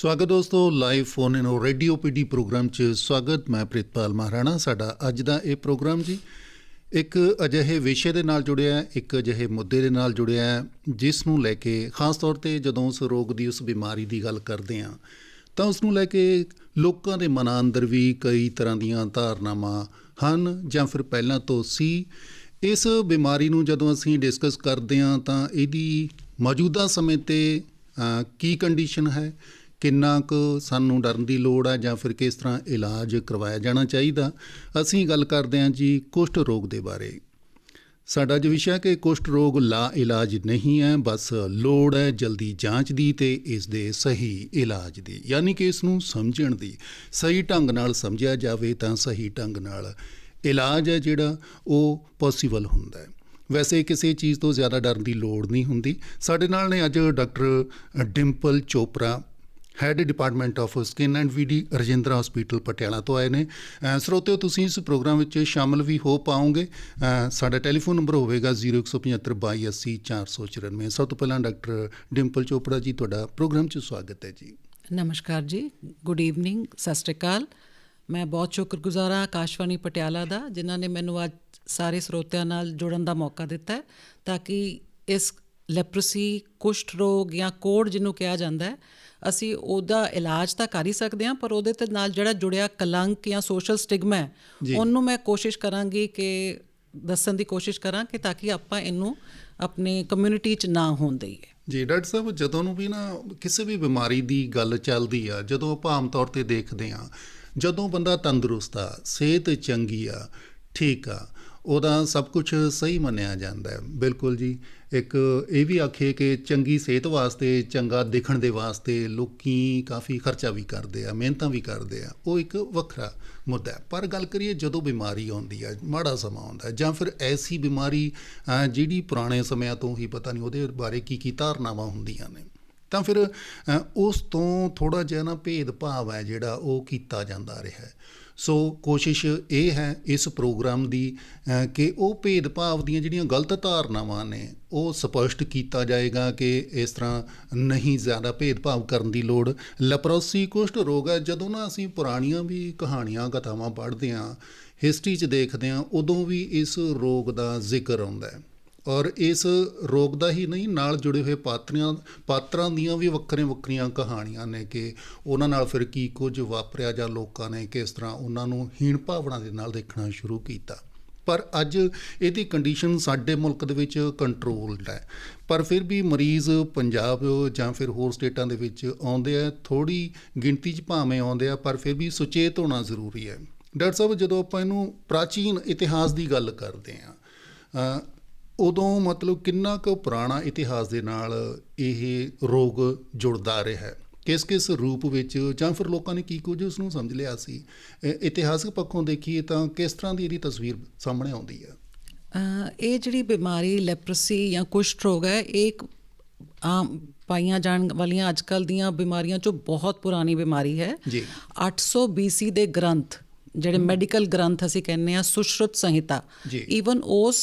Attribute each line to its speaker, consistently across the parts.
Speaker 1: ਸਵਾਗਤ ਦੋਸਤੋ live phone in radio PD program 'ਚ ਸਵਾਗਤ। ਮੈਂ ਪ੍ਰਿਤਪਾਲ ਮਹਾਰਾਣਾ, ਸਾਡਾ ਅੱਜ ਦਾ ਇਹ ਪ੍ਰੋਗਰਾਮ ਜੀ। ਇੱਕ ਅਜਿਹੇ ਵਿਸ਼ੇ ਦੇ ਨਾਲ ਜੁੜਿਆ ਹੈ ਇੱਕ ਅਜਿਹੇ ਮੁੱਦੇ ਦੇ ਨਾਲ ਜੁੜਿਆ ਹੈ ਜਿਸ ਨੂੰ ਲੈ ਕੇ ਖਾਸ ਤੌਰ ਤੇ ਜਦੋਂ ਉਸ ਰੋਗ ਦੀ, ਉਸ ਬਿਮਾਰੀ ਦੀ ਗੱਲ ਕਰਦੇ ਹਾਂ, ਤਾਂ ਉਸ ਨੂੰ ਲੈ ਕੇ ਲੋਕਾਂ ਦੇ ਮਨਾਂ ਅੰਦਰ ਵੀ ਕਈ ਤਰ੍ਹਾਂ ਦੀਆਂ ਧਾਰਨਾਵਾਂ ਹਨ, ਜਾਂ ਫਿਰ ਪਹਿਲਾਂ ਤੋਂ ਸੀ। ਇਸ ਬਿਮਾਰੀ ਨੂੰ ਜਦੋਂ ਅਸੀਂ ਡਿਸਕਸ ਕਰਦੇ ਹਾਂ, ਤਾਂ ਇਹਦੀ ਮੌਜੂਦਾ ਸਮੇਂ ਤੇ ਕੀ ਕੰਡੀਸ਼ਨ ਹੈ? ਕਿੰਨਾ ਕੁ ਸਾਨੂੰ ਡਰਨ ਦੀ ਲੋੜ ਹੈ ਜਾਂ ਫਿਰ ਕਿਸ ਤਰ੍ਹਾਂ ਇਲਾਜ ਕਰਵਾਇਆ ਜਾਣਾ ਚਾਹੀਦਾ? ਅਸੀਂ ਗੱਲ ਕਰਦੇ ਹਾਂ ਜੀ ਕੁਸ਼ਟ ਰੋਗ ਦੇ ਬਾਰੇ। ਸਾਡਾ ਜੋ ਵਿਸ਼ਾ ਕਿ ਕੁਸ਼ਟ ਰੋਗ ਲਾ ਇਲਾਜ ਨਹੀਂ ਹੈ, ਬਸ ਲੋੜ ਹੈ ਜਲਦੀ ਜਾਂਚ ਦੀ ਤੇ ਇਸ ਦੇ ਸਹੀ ਇਲਾਜ ਦੀ। ਯਾਨੀ ਕਿ ਇਸ ਨੂੰ ਸਮਝਣ ਦੀ। ਸਹੀ ਢੰਗ ਨਾਲ ਸਮਝਿਆ ਜਾਵੇ ਤਾਂ ਸਹੀ ਢੰਗ ਨਾਲ ਇਲਾਜ ਹੈ ਜਿਹੜਾ, ਉਹ ਪੋਸੀਬਲ ਹੁੰਦਾ ਹੈ। ਵੈਸੇ ਕਿਸੇ ਚੀਜ਼ ਤੋਂ ਜ਼ਿਆਦਾ ਡਰਨ ਦੀ ਲੋੜ ਨਹੀਂ ਹੁੰਦੀ। ਸਾਡੇ ਨਾਲ ਨੇ ਅੱਜ doctor Dimple Chopra head department of skin and VD Rajindra hospital Patiala ਤੋਂ ਆਏ ਨੇ। ਅ, ਸਰੋਤਿਓ ਤੁਸੀਂ ਇਸ ਪ੍ਰੋਗਰਾਮ ਵਿੱਚ ਸ਼ਾਮਲ ਵੀ ਹੋ ਪਾਓਗੇ। ਸਾਡਾ ਟੈਲੀਫੋਨ ਨੰਬਰ ਹੋਵੇਗਾ 0175828494 ਸਭ ਤੋਂ ਪਹਿਲਾਂ ਡਾਕਟਰ ਡਿੰਪਲ ਚੋਪੜਾ ਜੀ ਤੁਹਾਡਾ ਪ੍ਰੋਗਰਾਮ 'ਚ ਸਵਾਗਤ ਹੈ ਜੀ।
Speaker 2: ਨਮਸਕਾਰ ਜੀ। ਗੁੱਡ ਈਵਨਿੰਗ ਸਤਿ ਸ਼੍ਰੀ ਅਕਾਲ। ਮੈਂ ਬਹੁਤ ਸ਼ੁਕਰਗੁਜ਼ਾਰ ਹਾਂ ਆਕਾਸ਼ਵਾਣੀ ਪਟਿਆਲਾ ਦਾ ਜਿਨ੍ਹਾਂ ਨੇ ਮੈਨੂੰ ਅੱਜ ਸਾਰੇ ਸਰੋਤਿਆਂ ਨਾਲ ਜੁੜਨ ਦਾ ਮੌਕਾ ਦਿੱਤਾ ਹੈ ਤਾਂ ਕਿ ਇਸ ਲੈਪਰਸੀ ਕੁਸ਼ਟ ਰੋਗ ਜਾਂ ਕੋੜ ਜਿਹਨੂੰ ਕਿਹਾ ਜਾਂਦਾ ਹੈ ਅਸੀਂ ਉਹਦਾ ਇਲਾਜ ਤਾਂ ਕਰ ਹੀ ਸਕਦੇ ਹਾਂ ਪਰ ਉਹਦੇ ਤੇ ਨਾਲ ਜਿਹੜਾ ਜੁੜਿਆ ਕਲੰਕ ਜਾਂ ਸੋਸ਼ਲ ਸਟਿਗਮਾ ਹੈ ਉਹਨੂੰ ਮੈਂ ਕੋਸ਼ਿਸ਼ ਕਰਾਂਗੀ ਕਿ ਦੱਸਣ ਦੀ ਕੋਸ਼ਿਸ਼ ਕਰਾਂ ਕਿ ਤਾਂ ਕਿ ਆਪਾਂ ਇਹਨੂੰ ਆਪਣੇ ਕਮਿਊਨਿਟੀ 'ਚ ਨਾ ਹੋਣ ਦਈਏ।
Speaker 1: ਜੀ ਡਾਕਟਰ ਸਾਹਿਬ ਜਦੋਂ ਨੂੰ ਵੀ ਨਾ ਕਿਸੇ ਵੀ ਬਿਮਾਰੀ ਦੀ ਗੱਲ ਚੱਲਦੀ ਆ ਜਦੋਂ ਆਪਾਂ ਆਮ ਤੌਰ ਤੇ ਦੇਖਦੇ ਆ ਜਦੋਂ ਬੰਦਾ ਤੰਦਰੁਸਤ ਆ ਸਿਹਤ ਚੰਗੀ ਆ ਠੀਕ ਆ ਉਹਦਾ ਸਭ ਕੁਝ ਸਹੀ ਮੰਨਿਆ ਜਾਂਦਾ ਹੈ। ਬਿਲਕੁਲ ਜੀ। ਇੱਕ ਇਹ ਵੀ ਆਖੇ ਕਿ ਚੰਗੀ ਸਿਹਤ ਵਾਸਤੇ, ਚੰਗਾ ਦੇਖਣ ਦੇ ਵਾਸਤੇ ਲੋਕੀ ਕਾਫੀ ਖਰਚਾ ਵੀ ਕਰਦੇ ਆ, ਮਿਹਨਤਾਂ ਵੀ ਕਰਦੇ ਆ। ਉਹ ਇੱਕ ਵੱਖਰਾ ਮੁੱਦਾ ਹੈ। ਪਰ ਗੱਲ ਕਰੀਏ ਜਦੋਂ ਬਿਮਾਰੀ ਆਉਂਦੀ ਹੈ ਮਾੜਾ ਸਮਾਂ ਆਉਂਦਾ ਜਾਂ ਫਿਰ ਐਸੀ ਬਿਮਾਰੀ ਜਿਹੜੀ ਪੁਰਾਣੇ ਸਮਿਆਂ ਤੋਂ ਹੀ ਪਤਾ ਨਹੀਂ ਉਹਦੇ ਬਾਰੇ ਕੀ ਕੀ ਧਾਰਨਾਵਾਂ ਹੁੰਦੀਆਂ ਨੇ, ਤਾਂ ਫਿਰ ਉਸ ਤੋਂ ਥੋੜਾ ਜਿਹਾ ਨਾ ਭੇਦਭਾਵ ਹੈ ਜਿਹੜਾ ਉਹ ਕੀਤਾ ਜਾਂਦਾ ਰਿਹਾ ਹੈ। ਸੋ ਕੋਸ਼ਿਸ਼ ਇਹ ਹੈ ਇਸ ਪ੍ਰੋਗਰਾਮ ਦੀ ਕਿ ਉਹ ਭੇਦਭਾਵ ਦੀਆਂ ਜਿਹੜੀਆਂ ਗਲਤ ਧਾਰਨਾਵਾਂ ਨੇ, ਉਹ ਸਪਸ਼ਟ ਕੀਤਾ ਜਾਏਗਾ ਕਿ ਇਸ ਤਰ੍ਹਾਂ ਨਹੀਂ ਜ਼ਿਆਦਾ ਭੇਦਭਾਵ ਕਰਨ ਦੀ ਲੋੜ। ਲੈਪਰੋਸੀ ਕੁਸ਼ਟ ਰੋਗ ਹੈ। ਜਦੋਂ ਨਾ ਅਸੀਂ ਪੁਰਾਣੀਆਂ ਵੀ ਕਹਾਣੀਆਂ, ਕਥਾਵਾਂ ਪੜ੍ਹਦੇ ਹਾਂ ਹਿਸਟਰੀ 'ਚ ਦੇਖਦੇ ਹਾਂ, ਉਦੋਂ ਵੀ ਇਸ ਰੋਗ ਦਾ ਜ਼ਿਕਰ ਆਉਂਦਾ ਹੈ। ਔਰ ਇਸ ਰੋਗ ਦਾ ਹੀ ਨਹੀਂ, ਨਾਲ ਜੁੜੇ ਹੋਏ ਪਾਤਰੀਆਂ, ਪਾਤਰਾਂ ਦੀਆਂ ਵੀ ਵੱਖਰੀਆਂ ਵੱਖਰੀਆਂ ਕਹਾਣੀਆਂ ਨੇ ਕਿ ਉਹਨਾਂ ਨਾਲ ਫਿਰ ਕੀ ਕੁਝ ਵਾਪਰਿਆ ਜਾਂ ਲੋਕਾਂ ਨੇ ਕਿਸ ਤਰ੍ਹਾਂ ਉਹਨਾਂ ਨੂੰ ਹੀਣ ਭਾਵਨਾ ਦੇ ਨਾਲ ਦੇਖਣਾ ਸ਼ੁਰੂ ਕੀਤਾ। ਪਰ ਅੱਜ ਇਹਦੀ ਕੰਡੀਸ਼ਨ ਸਾਡੇ ਮੁਲਕ ਦੇ ਵਿੱਚ ਕੰਟਰੋਲਡ ਹੈ। ਪਰ ਫਿਰ ਵੀ ਮਰੀਜ਼ ਪੰਜਾਬ ਜਾਂ ਫਿਰ ਹੋਰ ਸਟੇਟਾਂ ਦੇ ਵਿੱਚ ਆਉਂਦੇ ਆ ਥੋੜੀ ਗਿਣਤੀ 'ਚ ਭਾਵੇਂ ਆਉਂਦੇ ਆ, ਪਰ ਫਿਰ ਵੀ ਸੁਚੇਤ ਹੋਣਾ ਜ਼ਰੂਰੀ ਹੈ। ਡਾਕਟਰ ਸਾਹਿਬ, ਜਦੋਂ ਆਪਾਂ ਇਹਨੂੰ ਪ੍ਰਾਚੀਨ ਇਤਿਹਾਸ ਦੀ ਗੱਲ ਕਰਦੇ ਆ ਉਦੋਂ ਮਤਲਬ ਕਿੰਨਾ ਕੁ ਪੁਰਾਣਾ ਇਤਿਹਾਸ ਦੇ ਨਾਲ ਇਹ ਰੋਗ ਜੁੜਦਾ ਰਿਹਾ ਹੈ? ਕਿਸ ਕਿਸ ਰੂਪ ਵਿੱਚ ਜਾਂ ਫਿਰ ਲੋਕਾਂ ਨੇ ਕੀ ਕੁਝ ਉਸ ਨੂੰ ਸਮਝ ਲਿਆ ਸੀ? ਇਤਿਹਾਸਕ ਪੱਖੋਂ ਦੇਖੀਏ ਤਾਂ ਕਿਸ ਤਰ੍ਹਾਂ ਦੀ ਇਹਦੀ ਤਸਵੀਰ ਸਾਹਮਣੇ ਆਉਂਦੀ ਹੈ?
Speaker 2: ਇਹ ਜਿਹੜੀ ਬਿਮਾਰੀ ਲੈਪਰਸੀ ਜਾਂ ਕੁਸ਼ਟ ਰੋਗ ਹੈ ਇਹ ਇੱਕ ਆਮ ਪਾਈਆਂ ਜਾਣ ਵਾਲੀਆਂ ਅੱਜਕੱਲ ਦੀਆਂ ਬਿਮਾਰੀਆਂ ਚੋਂ ਬਹੁਤ ਪੁਰਾਣੀ ਬਿਮਾਰੀ ਹੈ।
Speaker 1: ਜੀ।
Speaker 2: 800 BC ਦੇ ਗ੍ਰੰਥ ਜਿਹੜੇ ਮੈਡੀਕਲ ਗ੍ਰੰਥ ਅਸੀਂ ਕਹਿੰਦੇ ਆ ਸੁਸ਼ਰੁਤ ਸੰਹਿਤਾ। ਈਵਨ ਉਸ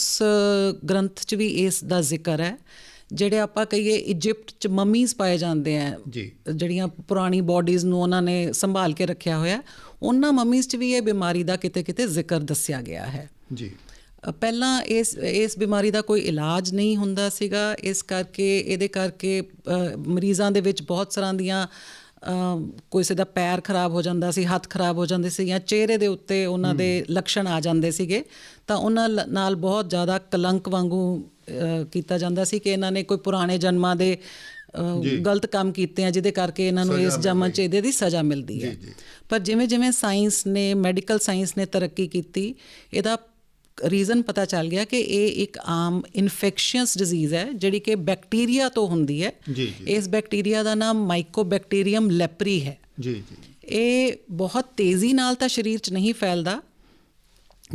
Speaker 2: ਗ੍ਰੰਥ 'ਚ ਵੀ ਇਸ ਦਾ ਜ਼ਿਕਰ ਹੈ। ਜਿਹੜੇ ਆਪਾਂ ਕਹੀਏ ਇਜਿਪਟ 'ਚ ਮਮੀਜ਼ ਪਾਏ ਜਾਂਦੇ ਆ ਜਿਹੜੀਆਂ ਪੁਰਾਣੀ ਬਾਡੀਜ਼ ਨੂੰ ਉਹਨਾਂ ਨੇ ਸੰਭਾਲ ਕੇ ਰੱਖਿਆ ਹੋਇਆ ਉਹਨਾਂ ਮਮੀਜ਼ 'ਚ ਵੀ ਇਹ ਬਿਮਾਰੀ ਦਾ ਕਿਤੇ ਕਿਤੇ ਜ਼ਿਕਰ ਦੱਸਿਆ ਗਿਆ ਹੈ।
Speaker 1: ਜੀ।
Speaker 2: ਪਹਿਲਾਂ ਇਸ ਇਸ ਬਿਮਾਰੀ ਦਾ ਕੋਈ ਇਲਾਜ ਨਹੀਂ ਹੁੰਦਾ ਸੀਗਾ। ਇਸ ਕਰਕੇ ਇਹਦੇ ਕਰਕੇ ਮਰੀਜ਼ਾਂ ਦੇ ਵਿੱਚ ਬਹੁਤ ਤਰ੍ਹਾਂ ਦੀਆਂ ਕਿਸੇ ਦਾ ਪੈਰ ਖਰਾਬ ਹੋ ਜਾਂਦਾ ਸੀ ਹੱਥ ਖਰਾਬ ਹੋ ਜਾਂਦੇ ਸੀ ਜਾਂ ਚਿਹਰੇ ਦੇ ਉੱਤੇ ਉਹਨਾਂ ਦੇ ਲੱਛਣ ਆ ਜਾਂਦੇ ਸੀਗੇ ਤਾਂ ਉਹਨਾਂ ਨਾਲ ਬਹੁਤ ਜ਼ਿਆਦਾ ਕਲੰਕ ਵਾਂਗੂ ਕੀਤਾ ਜਾਂਦਾ ਸੀ ਕਿ ਇਹਨਾਂ ਨੇ ਕੋਈ ਪੁਰਾਣੇ ਜਨਮਾਂ ਦੇ ਗਲਤ ਕੰਮ ਕੀਤੇ ਆ ਜਿਹਦੇ ਕਰਕੇ ਇਹਨਾਂ ਨੂੰ ਇਸ ਜਨਮ 'ਚ ਇਹਦੇ ਦੀ ਸਜ਼ਾ ਮਿਲਦੀ ਹੈ। ਪਰ ਜਿਵੇਂ ਜਿਵੇਂ ਸਾਇੰਸ ਨੇ ਮੈਡੀਕਲ ਸਾਇੰਸ ਨੇ ਤਰੱਕੀ ਕੀਤੀ ਇਹਦਾ ਰੀਜ਼ਨ ਪਤਾ ਚੱਲ ਗਿਆ ਕਿ ਇਹ ਇੱਕ ਆਮ ਇਨਫੈਕਸ਼ੀਅਸ ਡਿਜ਼ੀਜ਼ ਹੈ ਜਿਹੜੀ ਕਿ ਬੈਕਟੀਰੀਆ ਤੋਂ ਹੁੰਦੀ ਹੈ।
Speaker 1: ਜੀ ਜੀ।
Speaker 2: ਇਸ ਬੈਕਟੀਰੀਆ ਦਾ ਨਾਮ ਮਾਈਕੋਬੈਕਟੀਰੀਅਮ ਲੈਪਰੀ ਹੈ।
Speaker 1: ਜੀ ਜੀ।
Speaker 2: ਇਹ ਬਹੁਤ ਤੇਜ਼ੀ ਨਾਲ ਤਾਂ ਸਰੀਰ 'ਚ ਨਹੀਂ ਫੈਲਦਾ।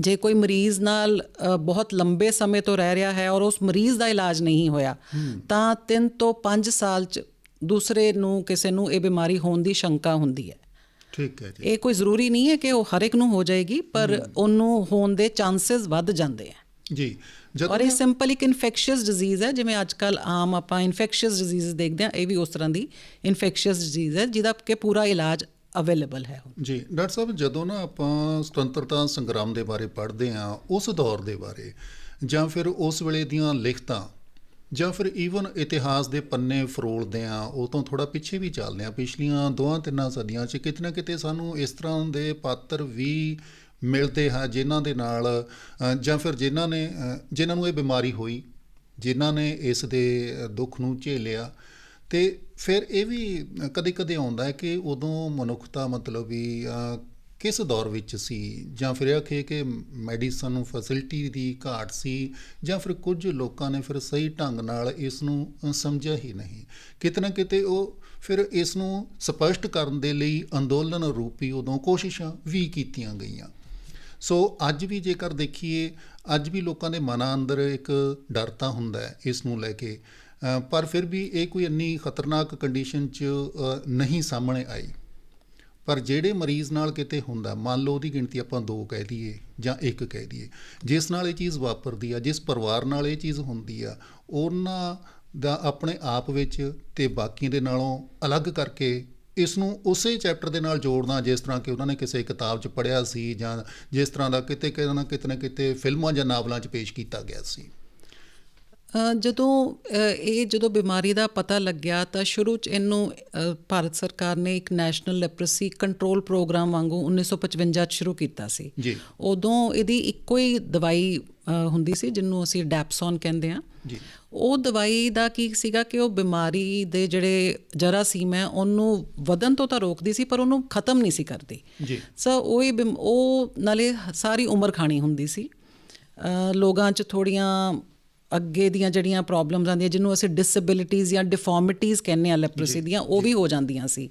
Speaker 2: ਜੇ ਕੋਈ ਮਰੀਜ਼ ਨਾਲ ਬਹੁਤ ਲੰਬੇ ਸਮੇਂ ਤੋਂ ਰਹਿ ਰਿਹਾ ਹੈ ਔਰ ਉਸ ਮਰੀਜ਼ ਦਾ ਇਲਾਜ ਨਹੀਂ ਹੋਇਆ ਤਾਂ 3 ਤੋਂ 5 ਸਾਲ 'ਚ ਦੂਸਰੇ ਨੂੰ ਕਿਸੇ ਨੂੰ ਇਹ ਬਿਮਾਰੀ ਹੋਣ ਦੀ ਸ਼ੰਕਾ ਹੁੰਦੀ ਹੈ।
Speaker 1: ਠੀਕ ਹੈ ਜੀ।
Speaker 2: ਇਹ ਕੋਈ ਜ਼ਰੂਰੀ ਨਹੀਂ ਹੈ ਕਿ ਉਹ ਹਰ ਇੱਕ ਨੂੰ ਹੋ ਜਾਏਗੀ ਪਰ ਉਹਨੂੰ ਹੋਣ ਦੇ ਚਾਂਸਸ ਵੱਧ ਜਾਂਦੇ ਆ।
Speaker 1: ਜੀ ਜਦੋਂ
Speaker 2: ਔਰ ਇਹ ਸਿੰਪਲ ਇੱਕ ਇਨਫੈਕਸ਼ੀਅਸ ਡਿਜ਼ੀਜ਼ ਹੈ ਜਿਵੇਂ ਅੱਜ ਕੱਲ ਆਮ ਆਪਾਂ ਇਨਫੈਕਸ਼ੀਅਸ ਡਿਜ਼ੀਜ਼ ਦੇਖਦੇ ਹਾਂ ਇਹ ਵੀ ਉਸ ਤਰ੍ਹਾਂ ਦੀ ਇਨਫੈਕਸ਼ੀਅਸ ਡਿਜ਼ੀਜ਼ ਹੈ ਜਿਹਦਾ ਕਿ ਪੂਰਾ ਇਲਾਜ ਅਵੇਲੇਬਲ ਹੈ
Speaker 1: ਜੀ ਡਾਕਟਰ ਸਾਹਿਬ ਜਦੋਂ ਨਾ ਆਪਾਂ ਸੁਤੰਤਰਤਾ ਸੰਗਰਾਮ ਦੇ ਬਾਰੇ ਪੜ੍ਹਦੇ ਹਾਂ ਉਸ ਦੌਰ ਦੇ ਬਾਰੇ ਜਾਂ ਫਿਰ ਉਸ ਵੇਲੇ ਦੀਆਂ ਲਿਖਤਾਂ ਜਾਂ ਫਿਰ ਈਵਨ ਇਤਿਹਾਸ ਦੇ ਪੰਨੇ ਫਰੋਲਦੇ ਆ, ਉਹ ਤੋਂ ਥੋੜਾ ਪਿੱਛੇ ਵੀ ਚੱਲਦੇ ਆ। ਪਿਛਲੀਆਂ ਦੋਹਾਂ ਤਿੰਨਾਂ ਸਦੀਆਂ 'ਚ ਕਿਤੇ ਨਾ ਕਿਤੇ ਸਾਨੂੰ ਇਸ ਤਰ੍ਹਾਂ ਦੇ ਪਾਤਰ ਵੀ ਮਿਲਦੇ ਆ, ਜਿਨ੍ਹਾਂ ਦੇ ਨਾਲ ਜਾਂ ਫਿਰ ਜਿਨ੍ਹਾਂ ਨੇ ਜਿਨ੍ਹਾਂ ਨੂੰ ਇਹ ਬਿਮਾਰੀ ਹੋਈ, ਜਿਨ੍ਹਾਂ ਨੇ ਇਸ ਦੇ ਦੁੱਖ ਨੂੰ ਝੇਲਿਆ। ਤੇ ਫਿਰ ਇਹ ਵੀ ਕਦੇ-ਕਦੇ ਆਉਂਦਾ ਹੈ ਕਿ ਉਦੋਂ ਮਨੁੱਖਤਾ ਮਤਲਬ ਵੀ ਕਿਸ ਦੌਰ ਵਿੱਚ ਸੀ? ਜਾਂ ਫਿਰ ਇਹ ਆਖੀਏ ਕਿ ਮੈਡੀਸਨ ਫੈਸਿਲਿਟੀ ਦੀ ਘਾਟ ਸੀ? ਜਾਂ ਫਿਰ ਕੁਝ ਲੋਕਾਂ ਨੇ ਫਿਰ ਸਹੀ ਢੰਗ ਨਾਲ ਇਸ ਨੂੰ ਸਮਝਿਆ ਹੀ ਨਹੀਂ? ਕਿਤੇ ਨਾ ਕਿਤੇ ਉਹ ਫਿਰ ਇਸ ਨੂੰ ਸਪਸ਼ਟ ਕਰਨ ਦੇ ਲਈ ਅੰਦੋਲਨ ਰੂਪੀ ਉਦੋਂ ਕੋਸ਼ਿਸ਼ਾਂ ਵੀ ਕੀਤੀਆਂ ਗਈਆਂ। ਸੋ ਅੱਜ ਵੀ ਜੇਕਰ ਦੇਖੀਏ, ਅੱਜ ਵੀ ਲੋਕਾਂ ਦੇ ਮਨਾਂ ਅੰਦਰ ਇੱਕ ਡਰ ਤਾਂ ਹੁੰਦਾ ਹੈ ਇਸ ਨੂੰ ਲੈ ਕੇ। ਪਰ ਫਿਰ ਵੀ ਇਹ ਕੋਈ ਇੰਨੀ ਖਤਰਨਾਕ ਕੰਡੀਸ਼ਨ 'ਚ ਨਹੀਂ ਸਾਹਮਣੇ ਆਈ। ਪਰ ਜਿਹੜੇ ਮਰੀਜ਼ ਨਾਲ ਕਿਤੇ ਹੁੰਦਾ, ਮੰਨ ਲਓ ਉਹਦੀ ਗਿਣਤੀ ਆਪਾਂ ਦੋ ਕਹਿ ਦਈਏ ਜਾਂ ਇੱਕ ਕਹਿ ਦਈਏ, ਜਿਸ ਨਾਲ ਇਹ ਚੀਜ਼ ਵਾਪਰਦੀ ਆ, ਜਿਸ ਪਰਿਵਾਰ ਨਾਲ ਇਹ ਚੀਜ਼ ਹੁੰਦੀ ਆ, ਉਹਨਾਂ ਦਾ ਆਪਣੇ ਆਪ ਵਿੱਚ ਤੇ ਬਾਕੀ ਦੇ ਨਾਲੋਂ ਅਲੱਗ ਕਰਕੇ ਇਸ ਨੂੰ ਉਸੇ ਚੈਪਟਰ ਦੇ ਨਾਲ ਜੋੜਨਾ ਜਿਸ ਤਰ੍ਹਾਂ ਕਿ ਉਹਨਾਂ ਨੇ ਕਿਸੇ ਕਿਤਾਬ 'ਚ ਪੜ੍ਹਿਆ ਸੀ ਜਾਂ ਜਿਸ ਤਰ੍ਹਾਂ ਦਾ ਕਿਤੇ ਕਿਤੇ ਨਾ ਕਿਤੇ ਨਾ ਕਿਤੇ ਫਿਲਮਾਂ ਜਾਂ ਨਾਵਲਾਂ 'ਚ ਪੇਸ਼ ਕੀਤਾ ਗਿਆ ਸੀ।
Speaker 2: ਜਦੋਂ ਇਹ ਜਦੋਂ ਬਿਮਾਰੀ ਦਾ ਪਤਾ ਲੱਗਿਆ ਤਾਂ ਸ਼ੁਰੂ ਚ ਇਹਨੂੰ ਭਾਰਤ ਸਰਕਾਰ ਨੇ ਇੱਕ ਨੈਸ਼ਨਲ ਲੈਪਰਸੀ ਕੰਟਰੋਲ ਪ੍ਰੋਗਰਾਮ ਵਾਂਗੂ 1955 ਚ ਸ਼ੁਰੂ ਕੀਤਾ ਸੀ।
Speaker 1: ਜੀ।
Speaker 2: ਉਦੋਂ ਇਹਦੀ ਇੱਕੋ ਹੀ ਦਵਾਈ ਹੁੰਦੀ ਸੀ ਜਿਹਨੂੰ ਅਸੀਂ ਡੈਪਸੋਨ ਕਹਿੰਦੇ ਆ
Speaker 1: ਜੀ।
Speaker 2: ਉਹ ਦਵਾਈ ਦਾ ਕੀ ਸੀਗਾ ਕਿ ਉਹ ਬਿਮਾਰੀ ਦੇ ਜਿਹੜੇ ਜਰਾਸੀਮ ਹੈ ਉਹਨੂੰ ਵਧਣ ਤੋਂ ਤਾਂ ਰੋਕਦੀ ਸੀ ਪਰ ਉਹਨੂੰ ਖਤਮ ਨਹੀਂ ਸੀ ਕਰਦੀ।
Speaker 1: ਜੀ।
Speaker 2: ਸੋ ਉਹ ਹੀ ਉਹ ਨਾਲੇ ਸਾਰੀ ਉਮਰ ਖਾਣੀ ਹੁੰਦੀ ਸੀ। ਲੋਕਾਂ 'ਚ ਥੋੜੀਆਂ ਅੱਗੇ ਦੀਆਂ ਜਿਹੜੀਆਂ ਪ੍ਰੋਬਲਮਸ ਆਉਂਦੀਆਂ ਜਿਹਨੂੰ ਅਸੀਂ ਡਿਸੇਬਿਲਿਟੀਜ਼ ਜਾਂ ਡਿਫਾਰਮਿਟੀਜ਼ ਕਹਿੰਦੇ ਆ ਲੈਪਰਸੀ ਦੀਆਂ ਉਹ ਵੀ ਹੋ ਜਾਂਦੀਆਂ ਸੀ।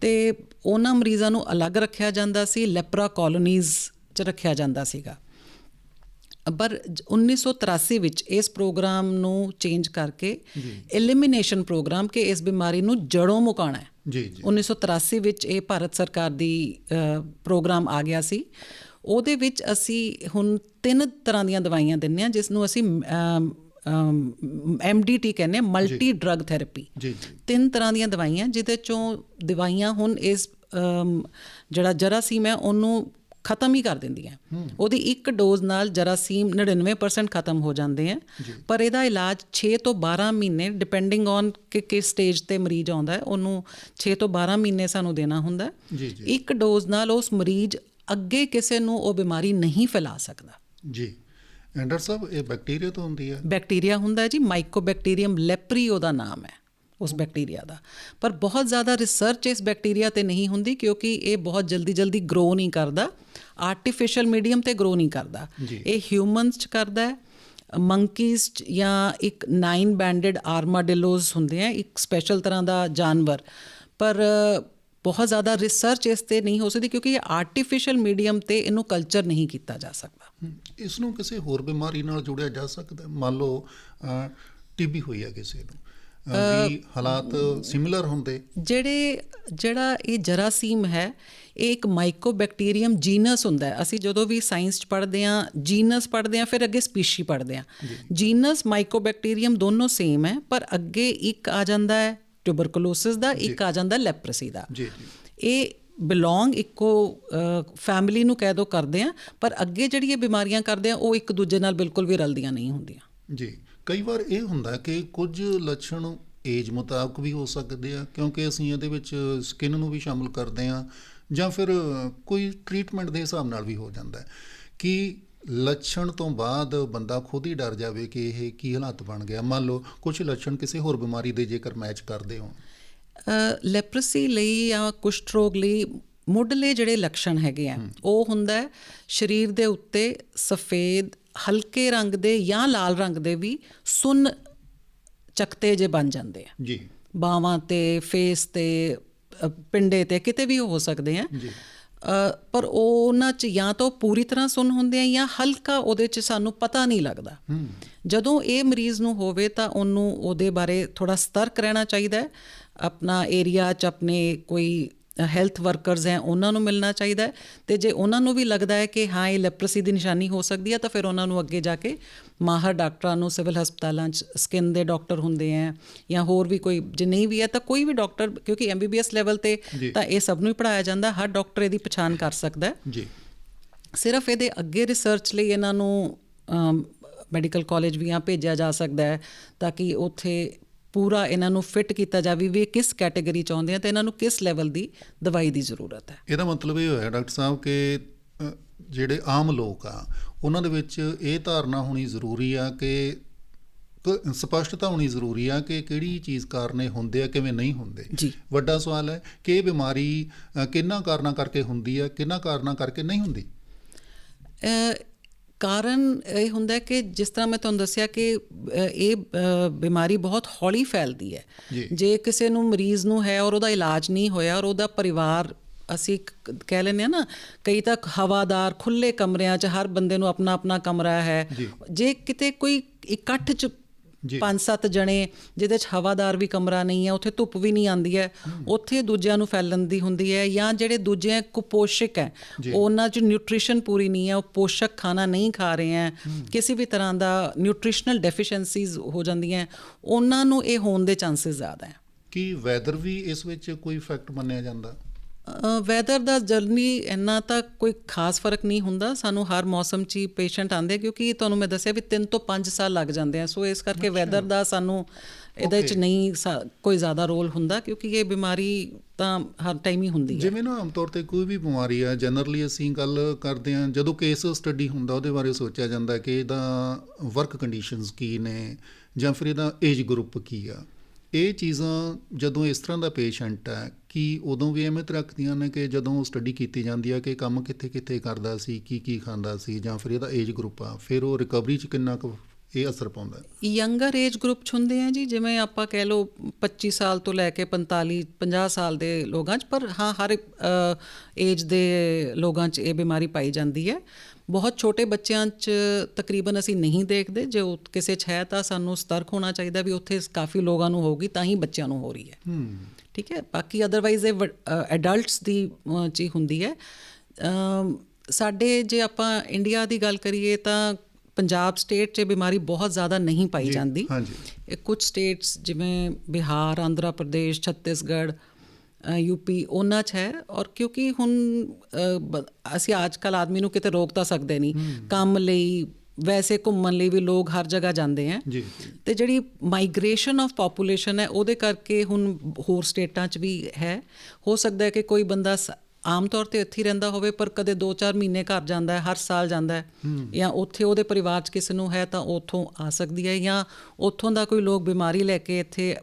Speaker 2: ਤੇ ਉਹਨਾਂ ਮਰੀਜ਼ਾਂ ਨੂੰ ਅਲੱਗ ਰੱਖਿਆ ਜਾਂਦਾ ਸੀ ਲੈਪਰਾ ਕਾਲੋਨੀਜ਼ 'ਚ ਰੱਖਿਆ ਜਾਂਦਾ ਸੀਗਾ। ਪਰ ਜ- 1983 ਵਿੱਚ ਇਸ ਪ੍ਰੋਗਰਾਮ ਨੂੰ ਚੇਂਜ ਕਰਕੇ ਐਲੀਮੀਨੇਸ਼ਨ ਪ੍ਰੋਗਰਾਮ ਕਿ ਇਸ ਬਿਮਾਰੀ ਨੂੰ ਜੜੋਂ ਮੁਕਾਉਣਾ ਹੈ।
Speaker 1: ਜੀ ਜੀ।
Speaker 2: 1983 ਵਿੱਚ ਇਹ ਭਾਰਤ ਸਰਕਾਰ ਦੀ ਪ੍ਰੋਗਰਾਮ ਆ ਗਿਆ ਸੀ। ਉਹਦੇ ਵਿੱਚ ਅਸੀਂ ਹੁਣ ਤਿੰਨ ਤਰ੍ਹਾਂ ਦੀਆਂ ਦਵਾਈਆਂ ਦਿੰਨੇ ਆ ਜਿਸ ਨੂੰ ਅਸੀਂ ਐਮਡੀਟੀ ਕਹਿੰਦੇ ਆ ਮਲਟੀ ਡਰੱਗ ਥੈਰੇਪੀ
Speaker 1: ਜੀ ਜੀ।
Speaker 2: ਤਿੰਨ ਤਰ੍ਹਾਂ ਦੀਆਂ ਦਵਾਈਆਂ ਜਿਹਦੇ ਚੋਂ ਦਵਾਈਆਂ ਹੁਣ ਇਸ ਜਿਹੜਾ ਜਰਾਸੀਮ ਹੈ ਉਹਨੂੰ ਖਤਮ ਹੀ ਕਰ ਦਿੰਦੀਆਂ। ਉਹਦੀ ਇੱਕ ਡੋਜ਼ ਨਾਲ ਜਰਾਸੀਮ 99% ਖਤਮ ਹੋ ਜਾਂਦੇ ਆ। ਪਰ ਇਹਦਾ ਇਲਾਜ 6 ਤੋਂ 12 ਮਹੀਨੇ ਡਿਪੈਂਡਿੰਗ ਔਨ ਕਿ ਕਿਸ ਸਟੇਜ ਤੇ ਮਰੀਜ਼ ਆਉਂਦਾ ਹੈ ਉਹਨੂੰ 6 ਤੋਂ 12 ਮਹੀਨੇ ਸਾਨੂੰ ਦੇਣਾ ਹੁੰਦਾ ਹੈ।
Speaker 1: ਜੀ ਜੀ।
Speaker 2: ਇੱਕ ਡੋਜ਼ ਨਾਲ ਉਸ ਮਰੀਜ਼ ਅੱਗੇ ਕਿਸੇ ਨੂੰ ਉਹ ਬਿਮਾਰੀ ਨਹੀਂ ਫੈਲਾ ਸਕਦਾ।
Speaker 1: ਜੀ। ਐਂਡਰ ਸਾਹਿਬ ਇਹ ਬੈਕਟੀਰੀਆ ਤੋਂ ਹੁੰਦੀ ਹੈ।
Speaker 2: ਬੈਕਟੀਰੀਆ ਹੁੰਦਾ ਹੈ ਜੀ ਮਾਈਕੋਬੈਕਟੀਰੀਅਮ ਲੈਪਰੀ ਉਹਦਾ ਨਾਮ ਹੈ ਉਸ ਬੈਕਟੀਰੀਆ ਦਾ। ਪਰ ਬਹੁਤ ਜ਼ਿਆਦਾ ਰਿਸਰਚ ਇਸ ਬੈਕਟੀਰੀਆ ਤੇ ਨਹੀਂ ਹੁੰਦੀ ਕਿਉਂਕਿ ਇਹ ਬਹੁਤ ਜਲਦੀ ਜਲਦੀ ਗਰੋ ਨਹੀਂ ਕਰਦਾ ਆਰਟੀਫੀਸ਼ੀਅਲ ਮੀਡੀਅਮ ਤੇ ਗਰੋ ਨਹੀਂ ਕਰਦਾ। ਇਹ ਹਿਊਮਨਸ ਚ ਕਰਦਾ ਹੈ ਮੰਕੀਜ਼ ਚ ਜਾਂ ਇੱਕ ਨਾਈਨ ਬੈਂਡਡ ਆਰਮਾਡਿਲੋਜ਼ ਹੁੰਦੇ ਆ ਇੱਕ ਸਪੈਸ਼ਲ ਤਰ੍ਹਾਂ ਦਾ ਜਾਨਵਰ। ਪਰ ਬਹੁਤ ਜ਼ਿਆਦਾ ਰਿਸਰਚ ਇਸ ਤੇ ਨਹੀਂ ਹੋ ਸਕਦੀ ਕਿਉਂਕਿ ਇਹ ਆਰਟੀਫੀਸ਼ੀਅਲ ਮੀਡੀਅਮ ਤੇ ਇਹਨੂੰ ਕਲਚਰ ਨਹੀਂ ਕੀਤਾ ਜਾ ਸਕਦਾ।
Speaker 1: ਇਸ ਨੂੰ ਕਿਸੇ ਹੋਰ ਬਿਮਾਰੀ ਨਾਲ ਜੋੜਿਆ ਜਾ ਸਕਦਾ? ਮੰਨ ਲਓ ਟੀਬੀ ਹੋਈ ਹੈ ਕਿਸੇ ਨੂੰ। ਵੀ ਹਾਲਾਤ ਸਿਮਿਲਰ ਹੁੰਦੇ।
Speaker 2: ਜਿਹੜੇ ਜਿਹੜਾ ਇਹ ਜਰਾਸੀਮ ਹੈ ਇਹ ਇੱਕ ਮਾਈਕੋਬੈਕਟੀਰੀਅਮ ਜੀਨਸ ਹੁੰਦਾ ਹੈ। ਅਸੀਂ ਜਦੋਂ ਵੀ ਸਾਇੰਸ ਚ ਪੜ੍ਹਦੇ ਹਾਂ ਜੀਨਸ ਪੜ੍ਹਦੇ ਹਾਂ ਫਿਰ ਅੱਗੇ ਸਪੀਸ਼ੀ ਪੜ੍ਹਦੇ ਹਾਂ। ਜੀਨਸ ਮਾਈਕੋਬੈਕਟੀਰੀਅਮ ਦੋਨੋਂ ਸੇਮ ਹੈ ਪਰ ਅੱਗੇ ਇੱਕ ਆ ਜਾਂਦਾ ਹੈ ਟਿਊਬਰਕਲੋਸਿਸ ਦਾ ਇੱਕ ਆ ਜਾਂਦਾ ਲੈਪਰਸੀ ਦਾ।
Speaker 1: ਜੀ ਜੀ।
Speaker 2: ਇਹ ਬਿਲੋਂਗ ਇੱਕੋ ਫੈਮਿਲੀ ਨੂੰ ਕਹਿ ਦੋ ਕਰਦੇ ਆ ਪਰ ਅੱਗੇ ਜਿਹੜੀ ਇਹ ਬਿਮਾਰੀਆਂ ਕਰਦੇ ਆ ਉਹ ਇੱਕ ਦੂਜੇ ਨਾਲ ਬਿਲਕੁਲ ਵੀ ਰਲਦੀਆਂ ਨਹੀਂ ਹੁੰਦੀਆਂ।
Speaker 1: ਜੀ। ਕਈ ਵਾਰ ਇਹ ਹੁੰਦਾ ਕਿ ਕੁਝ ਲੱਛਣ ਏਜ ਮੁਤਾਬਕ ਵੀ ਹੋ ਸਕਦੇ ਆ ਕਿਉਂਕਿ ਅਸੀਂ ਇਹਦੇ ਵਿੱਚ ਸਕਿਨ ਨੂੰ ਵੀ ਸ਼ਾਮਲ ਕਰਦੇ ਆ ਜਾਂ ਫਿਰ ਕੋਈ ਟ੍ਰੀਟਮੈਂਟ ਦੇ ਹਿਸਾਬ ਨਾਲ ਵੀ ਹੋ ਜਾਂਦਾ ਹੈ। ਕਿ ਲੱਛਣ ਤੋਂ ਬਾਅਦ ਬੰਦਾ ਖੁਦ ਹੀ ਡਰ ਜਾਵੇ ਕਿ ਇਹ ਕੀ ਹਾਲਾਤ ਬਣ ਗਿਆ। ਮੰਨ ਲਓ ਕੁਝ ਲੱਛਣ ਕਿਸੇ ਹੋਰ ਬਿਮਾਰੀ ਦੇ ਜੇਕਰ ਮੈਚ ਕਰਦੇ ਹੋਣ।
Speaker 2: ਲੈਪਰਸੀ ਲਈ ਜਾਂ ਕੁਸ਼ਟ ਰੋਗ ਲਈ ਮੁੱਢਲੇ ਜਿਹੜੇ ਲੱਛਣ ਹੈਗੇ ਆ ਉਹ ਹੁੰਦਾ ਹੈ ਸਰੀਰ ਦੇ ਉੱਤੇ ਸਫੇਦ ਹਲਕੇ ਰੰਗ ਦੇ ਜਾਂ ਲਾਲ ਰੰਗ ਦੇ ਵੀ ਸੁੰਨ ਚਕਤੇ ਜੇ ਬਣ ਜਾਂਦੇ ਆ।
Speaker 1: ਜੀ।
Speaker 2: ਬਾਹਾਂ ਤੇ ਫੇਸ ਤੇ ਪਿੰਡੇ ਤੇ ਕਿਤੇ ਵੀ ਹੋ ਸਕਦੇ ਆ।
Speaker 1: ਜੀ।
Speaker 2: ਪਰ ਉਹ ਉਹਨਾਂ ਚ ਜਾਂ ਤਾਂ ਪੂਰੀ ਤਰ੍ਹਾਂ ਸੁੰਨ ਹੁੰਦੇ ਆ ਜਾਂ ਹਲਕਾ ਉਹਦੇ ਚ ਸਾਨੂੰ ਪਤਾ ਨਹੀਂ ਲੱਗਦਾ। ਜਦੋਂ ਇਹ ਮਰੀਜ਼ ਨੂੰ ਹੋਵੇ ਤਾਂ ਉਹਨੂੰ ਉਹਦੇ ਬਾਰੇ ਥੋੜਾ ਸਤਰਕ ਰਹਿਣਾ ਚਾਹੀਦਾ ਹੈ। ਆਪਣਾ ਏਰੀਆ ਚ ਆਪਣੇ ਕੋਈ ਹੈਲਥ ਵਰਕਰਸ ਹੈ ਉਹਨਾਂ ਨੂੰ ਮਿਲਣਾ ਚਾਹੀਦਾ ਹੈ। ਤੇ ਜੇ ਉਹਨਾਂ ਨੂੰ ਵੀ ਲੱਗਦਾ ਹੈ ਕਿ ਹਾਂ ਇਹ ਲੈਪਰਸੀ ਦੀ ਨਿਸ਼ਾਨੀ ਹੋ ਸਕਦੀ ਹੈ ਤਾਂ ਫਿਰ ਉਹਨਾਂ ਨੂੰ ਅੱਗੇ ਜਾ ਕੇ ਮਾਹਰ ਡਾਕਟਰਾਂ ਨੂੰ ਸਿਵਲ ਹਸਪਤਾਲਾਂ 'ਚ ਸਕਿਨ ਦੇ ਡਾਕਟਰ ਹੁੰਦੇ ਹੈ ਜਾਂ ਹੋਰ ਵੀ ਕੋਈ ਜੇ ਨਹੀਂ ਵੀ ਹੈ ਤਾਂ ਕੋਈ ਵੀ ਡਾਕਟਰ ਕਿਉਂਕਿ ਐਮਬੀਬੀਐਸ ਲੈਵਲ ਤੇ। ਤਾਂ ਇਹ ਸਭ ਨੂੰ ਹੀ ਪੜਾਇਆ ਜਾਂਦਾ ਹਰ ਡਾਕਟਰ ਇਹਦੀ ਪਛਾਣ ਕਰ ਸਕਦਾ ਹੈ।
Speaker 1: ਜੀ।
Speaker 2: ਸਿਰਫ ਇਹਦੇ ਅੱਗੇ ਰਿਸਰਚ ਲਈ ਇਹਨਾਂ ਨੂੰ ਮੈਡੀਕਲ ਕਾਲਜ ਵੀ ਆ ਭੇਜਿਆ ਜਾ ਸਕਦਾ ਹੈ ਤਾਂ ਕਿ ਉੱਥੇ ਪੂਰਾ ਇਹਨਾਂ ਨੂੰ ਫਿੱਟ ਕੀਤਾ ਜਾਵੇ ਵੀ ਇਹ ਕਿਸ ਕੈਟਾਗਰੀ ਚ ਆਉਂਦੇ ਆ ਤੇ ਇਹਨਾਂ ਨੂੰ ਕਿਸ ਲੈਵਲ ਦੀ ਦਵਾਈ ਦੀ ਜ਼ਰੂਰਤ ਹੈ।
Speaker 1: ਇਹਦਾ ਮਤਲਬ ਇਹ ਹੋਇਆ ਡਾਕਟਰ ਸਾਹਿਬ ਕਿ ਜਿਹੜੇ ਆਮ ਲੋਕ ਆ ਉਹਨਾਂ ਦੇ ਵਿੱਚ ਇਹ ਧਾਰਨਾ ਹੋਣੀ ਜ਼ਰੂਰੀ ਆ ਕਿ ਸਪਸ਼ਟਤਾ ਹੋਣੀ ਜ਼ਰੂਰੀ ਆ ਕਿ ਕਿਹੜੀ ਚੀਜ਼ ਕਾਰਨੇ ਹੁੰਦੇ ਆ ਕਿਵੇਂ ਨਹੀਂ ਹੁੰਦੇ। ਵੱਡਾ ਸਵਾਲ ਹੈ ਕਿ ਇਹ ਬਿਮਾਰੀ ਅ, ਕਿਹਨਾਂ ਕਾਰਨਾਂ ਕਰਕੇ ਹੁੰਦੀ ਆ ਕਿਹਨਾਂ ਕਾਰਨਾਂ ਕਰਕੇ ਨਹੀਂ ਹੁੰਦੀ?
Speaker 2: ਕਾਰਨ ਇਹ ਹੁੰਦਾ ਕਿ ਜਿਸ ਤਰ੍ਹਾਂ ਮੈਂ ਤੁਹਾਨੂੰ ਦੱਸਿਆ ਕਿ ਇਹ ਬਿਮਾਰੀ ਬਹੁਤ ਹੌਲੀ ਫੈਲਦੀ ਹੈ
Speaker 1: ਜੀ।
Speaker 2: ਕਿਸੇ ਨੂੰ ਮਰੀਜ਼ ਨੂੰ ਹੈ ਔਰ ਉਹਦਾ ਇਲਾਜ ਨਹੀਂ ਹੋਇਆ ਔਰ ਉਹਦਾ ਪਰਿਵਾਰ ਅਸੀਂ ਕਹਿ ਲੈਂਦੇ ਆ ਨਾ ਕਈ ਤੱਕ ਹਵਾਦਾਰ ਖੁੱਲੇ ਕਮਰਿਆਂ 'ਚ ਹਰ ਬੰਦੇ ਨੂੰ ਆਪਣਾ ਆਪਣਾ ਕਮਰਾ ਹੈ
Speaker 1: ਜੀ।
Speaker 2: ਕਿਤੇ ਕੋਈ ਇਕੱਠ 'ਚ। ਪੰਜ ਸੱਤ ਜਣੇ ਜਿਹਦੇ 'ਚ ਹਵਾਦਾਰ ਵੀ ਕਮਰਾ ਨਹੀਂ ਹੈ ਉੱਥੇ ਧੁੱਪ ਵੀ ਨਹੀਂ ਆਉਂਦੀ ਹੈ। ਉੱਥੇ ਦੂਜਿਆਂ ਨੂੰ ਫੈਲਣ ਦੀ ਹੁੰਦੀ ਹੈ ਜਾਂ ਜਿਹੜੇ ਦੂਜੇ ਕੁਪੋਸ਼ਕ ਹੈ ਉਹਨਾਂ 'ਚ ਨਿਊਟ੍ਰੀਸ਼ਨ ਪੂਰੀ ਨਹੀਂ ਹੈ ਉਹ ਪੋਸ਼ਕ ਖਾਣਾ ਨਹੀਂ ਖਾ ਰਹੇ ਹੈ। ਕਿਸੇ ਵੀ ਤਰ੍ਹਾਂ ਦਾ ਨਿਊਟ੍ਰੀਸ਼ਨਲ ਡੈਫੀਸ਼ੀਐਂਸੀਜ਼ ਹੋ ਜਾਂਦੀਆਂ ਉਹਨਾਂ ਨੂੰ ਇਹ ਹੋਣ ਦੇ ਚਾਂਸਸ ਜ਼ਿਆਦਾ ਹੈ।
Speaker 1: ਕੀ ਵੈਦਰ ਵੀ ਇਸ ਵਿੱਚ ਕੋਈ ਫੈਕਟ ਮੰਨਿਆ ਜਾਂਦਾ?
Speaker 2: ਵੈਦਰ ਦਾ ਜਰਨੀ ਇੰਨਾ ਤਾਂ ਕੋਈ ਖਾਸ ਫ਼ਰਕ ਨਹੀਂ ਹੁੰਦਾ। ਸਾਨੂੰ ਹਰ ਮੌਸਮ 'ਚ ਹੀ ਪੇਸ਼ੈਂਟ ਆਉਂਦੇ ਕਿਉਂਕਿ ਤੁਹਾਨੂੰ ਮੈਂ ਦੱਸਿਆ ਵੀ 3 ਤੋਂ 5 ਸਾਲ ਲੱਗ ਜਾਂਦੇ ਆ। ਸੋ ਇਸ ਕਰਕੇ ਵੈਦਰ ਦਾ ਸਾਨੂੰ ਇਹਦੇ 'ਚ. ਨਹੀਂ ਕੋਈ ਜ਼ਿਆਦਾ ਰੋਲ ਹੁੰਦਾ ਕਿਉਂਕਿ ਇਹ ਬਿਮਾਰੀ ਤਾਂ ਹਰ ਟਾਈਮ ਹੀ ਹੁੰਦੀ ਹੈ
Speaker 1: ਜਿਵੇਂ ਨਾ ਆਮ ਤੌਰ ਤੇ ਕੋਈ ਵੀ ਬਿਮਾਰੀ ਆ ਜਨਰਲੀ ਅਸੀਂ ਗੱਲ ਕਰਦੇ ਹਾਂ ਜਦੋਂ ਕੇਸ ਸਟੱਡੀ ਹੁੰਦਾ ਉਹਦੇ ਬਾਰੇ ਸੋਚਿਆ ਜਾਂਦਾ ਕਿ ਇਹਦਾ ਵਰਕ ਕੰਡੀਸ਼ਨਸ ਕੀ ਨੇ ਜਾਂ ਫਿਰ ਇਹਦਾ ਏਜ ਗਰੁੱਪ ਕੀ ਆ। ਇਹ ਚੀਜ਼ਾਂ ਜਦੋਂ ਇਸ ਤਰ੍ਹਾਂ ਦਾ ਪੇਸ਼ੈਂਟ ਹੈ ਕਿ ਉਦੋਂ ਵੀ ਅਹਿਮੀਅਤ ਰੱਖਦੀਆਂ ਨੇ ਕਿ ਜਦੋਂ ਸਟੱਡੀ ਕੀਤੀ ਜਾਂਦੀ ਆ ਕਿ ਕੰਮ ਕਿੱਥੇ ਕਿੱਥੇ ਕਰਦਾ ਸੀ ਕੀ ਕੀ ਖਾਂਦਾ ਸੀ ਜਾਂ ਫਿਰ ਇਹਦਾ ਏਜ ਗਰੁੱਪ ਆ ਫਿਰ ਉਹ ਰਿਕਵਰੀ 'ਚ ਕਿੰਨਾ ਕੁ ਇਹ ਅਸਰ ਪਾਉਂਦਾ? ਹੈ
Speaker 2: ਯੰਗਰ ਏਜ ਗਰੁੱਪ ਚ ਹੁੰਦੇ ਆ ਜੀ ਜਿਵੇਂ ਆਪਾਂ ਕਹਿ ਲਓ 25 ਸਾਲ ਤੋਂ ਲੈ ਕੇ 45 50 ਸਾਲ ਦੇ ਲੋਕਾਂ ਚ ਪਰ ਹਾਂ ਹਰ ਏਜ ਦੇ ਲੋਕਾਂ ਚ ਇਹ ਬਿਮਾਰੀ ਪਾਈ ਜਾਂਦੀ ਹੈ। ਬਹੁਤ ਛੋਟੇ ਬੱਚਿਆਂ ਚ ਤਕਰੀਬਨ ਅਸੀਂ ਨਹੀਂ ਦੇਖਦੇ ਜੇ ਕਿਸੇ ਚ ਹੈ ਤਾਂ ਸਾਨੂੰ ਸਤਰਕ ਹੋਣਾ ਚਾਹੀਦਾ ਵੀ ਉੱਥੇ ਕਾਫੀ ਲੋਕਾਂ ਨੂੰ ਹੋਊਗੀ ਤਾਂ ਹੀ ਬੱਚਿਆਂ ਨੂੰ ਹੋ ਰਹੀ ਹੈ।
Speaker 1: ਹੂੰ।
Speaker 2: ਠੀਕ ਹੈ? ਬਾਕੀ ਅਦਰਵਾਈਜ਼ ਇਹ ਐਡਲਟਸ ਦੀ 'ਚ ਹੁੰਦੀ ਹੈ। ਸਾਡੇ ਜੇ ਆਪਾਂ ਇੰਡੀਆ ਦੀ ਗੱਲ ਕਰੀਏ ਤਾਂ ਪੰਜਾਬ ਸਟੇਟ 'ਚ ਬਿਮਾਰੀ ਬਹੁਤ ਜ਼ਿਆਦਾ ਨਹੀਂ ਪਾਈ ਜਾਂਦੀ।
Speaker 1: ਹਾਂਜੀ।
Speaker 2: ਇਹ ਕੁਝ ਸਟੇਟਸ ਜਿਵੇਂ ਬਿਹਾਰ ਆਂਧਰਾ ਪ੍ਰਦੇਸ਼ ਛੱਤੀਸਗੜ੍ਹ ਯੂਪੀ ਉਹਨਾਂ 'ਚ ਹੈ। ਔਰ ਕਿਉਂਕਿ ਹੁਣ ਅਸੀਂ ਅੱਜ ਕੱਲ ਆਦਮੀ ਨੂੰ ਕਿਤੇ ਰੋਕ ਤਾਂ ਸਕਦੇ ਨਹੀਂ। ਕੰਮ ਲਈ ਵੈਸੇ ਘੁੰਮਣ ਲਈ ਵੀ ਲੋਕ ਹਰ ਜਗ੍ਹਾ ਜਾਂਦੇ ਹੈ
Speaker 1: ਜੀ।
Speaker 2: ਤੇ ਜਿਹੜੀ ਮਾਈਗ੍ਰੇਸ਼ਨ ਆਫ ਪੋਪੂਲੇਸ਼ਨ ਹੈ ਉਹਦੇ ਕਰਕੇ ਹੁਣ ਹੋਰ ਸਟੇਟਾਂ 'ਚ ਵੀ ਹੈ। ਹੋ ਸਕਦਾ ਹੈ ਕਿ ਕੋਈ ਬੰਦਾ ਆਮ ਤੌਰ ਤੇ ਇੱਥੇ ਰਹਿੰਦਾ ਹੋਵੇ ਪਰ ਕਦੇ 2-4 ਮਹੀਨੇ ਘਰ ਜਾਂਦਾ ਹੈ ਹਰ ਸਾਲ ਜਾਂਦਾ ਹੈ। ਜਾਂ ਉੱਥੇ ਉਹਦੇ ਪਰਿਵਾਰ 'ਚ ਕਿਸੇ ਨੂੰ ਹੈ ਤਾਂ ਉੱਥੋਂ ਆ ਸਕਦੀ ਹੈ ਜਾਂ ਉੱਥੋਂ ਦਾ ਕੋਈ ਲੋਕ ਬਿਮਾਰੀ ਲੈ ਕੇ ਇੱਥੇ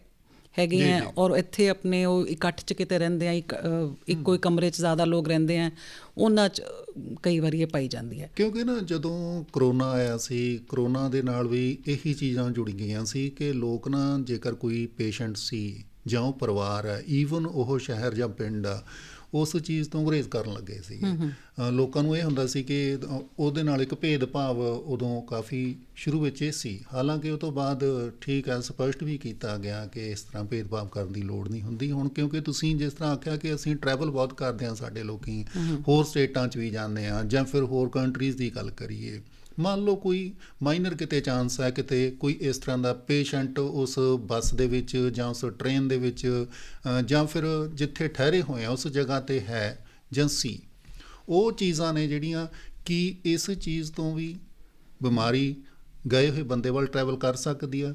Speaker 2: ਹੈਗੇ ਆ। ਔਰ ਇੱਥੇ ਆਪਣੇ ਉਹ ਇਕੱਠ 'ਚ ਕਿਤੇ ਰਹਿੰਦੇ ਆ ਇੱਕੋ ਹੀ ਕਮਰੇ 'ਚ ਜ਼ਿਆਦਾ ਲੋਕ ਰਹਿੰਦੇ ਆ ਉਹਨਾਂ 'ਚ ਕਈ ਵਾਰੀ ਇਹ ਪਾਈ ਜਾਂਦੀ ਹੈ
Speaker 1: ਕਿਉਂਕਿ ਨਾ ਜਦੋਂ ਕਰੋਨਾ ਆਇਆ ਸੀ ਕਰੋਨਾ ਦੇ ਨਾਲ ਵੀ ਇਹੀ ਚੀਜ਼ਾਂ ਜੁੜ ਗਈਆਂ ਸੀ ਕਿ ਲੋਕ ਨਾ ਜੇਕਰ ਕੋਈ ਪੇਸ਼ੈਂਟ ਸੀ ਜਾਂ ਉਹ ਪਰਿਵਾਰ ਹੈ ਈਵਨ ਉਹ ਸ਼ਹਿਰ ਜਾਂ ਪਿੰਡ ਆ ਉਸ ਚੀਜ਼ ਤੋਂ ਗੁਰੇਜ਼ ਕਰਨ ਲੱਗੇ ਸੀ ਲੋਕਾਂ ਨੂੰ ਇਹ ਹੁੰਦਾ ਸੀ ਕਿ ਉਹਦੇ ਨਾਲ ਇੱਕ ਭੇਦਭਾਵ ਉਦੋਂ ਕਾਫੀ ਸ਼ੁਰੂ ਵਿੱਚ ਇਹ ਸੀ। ਹਾਲਾਂਕਿ ਉਹ ਤੋਂ ਬਾਅਦ ਠੀਕ ਹੈ ਸਪਸ਼ਟ ਵੀ ਕੀਤਾ ਗਿਆ ਕਿ ਇਸ ਤਰ੍ਹਾਂ ਭੇਦਭਾਵ ਕਰਨ ਦੀ ਲੋੜ ਨਹੀਂ ਹੁੰਦੀ। ਹੁਣ ਕਿਉਂਕਿ ਤੁਸੀਂ ਜਿਸ ਤਰ੍ਹਾਂ ਆਖਿਆ ਕਿ ਅਸੀਂ ਟਰੈਵਲ ਬਹੁਤ ਕਰਦੇ ਹਾਂ ਸਾਡੇ ਲੋਕੀ ਹੋਰ ਸਟੇਟਾਂ 'ਚ ਵੀ ਜਾਂਦੇ ਆ ਜਾਂ ਫਿਰ ਹੋਰ ਕੰਟਰੀਜ਼ ਦੀ ਗੱਲ ਕਰੀਏ ਮੰਨ ਲਓ ਕੋਈ ਮਾਈਨਰ ਕਿਤੇ ਚਾਂਸ ਹੈ, ਕਿਤੇ ਕੋਈ ਇਸ ਤਰ੍ਹਾਂ ਦਾ ਪੇਸ਼ੈਂਟ ਉਸ ਬੱਸ ਦੇ ਵਿੱਚ ਜਾਂ ਉਸ ਟ੍ਰੇਨ ਦੇ ਵਿੱਚ ਜਾਂ ਫਿਰ ਜਿੱਥੇ ਠਹਿਰੇ ਹੋਏ ਆ, ਉਸ ਜਗ੍ਹਾ ਤੇ ਹੈ ਜਾਂ ਉਹ ਚੀਜ਼ਾਂ ਨੇ ਜਿਹੜੀਆਂ ਕਿ ਇਸ ਚੀਜ਼ ਤੋਂ ਵੀ ਬਿਮਾਰੀ ਗਏ ਹੋਏ ਬੰਦੇ ਵੱਲ ਟਰੈਵਲ ਕਰ ਸਕਦੀ ਆ।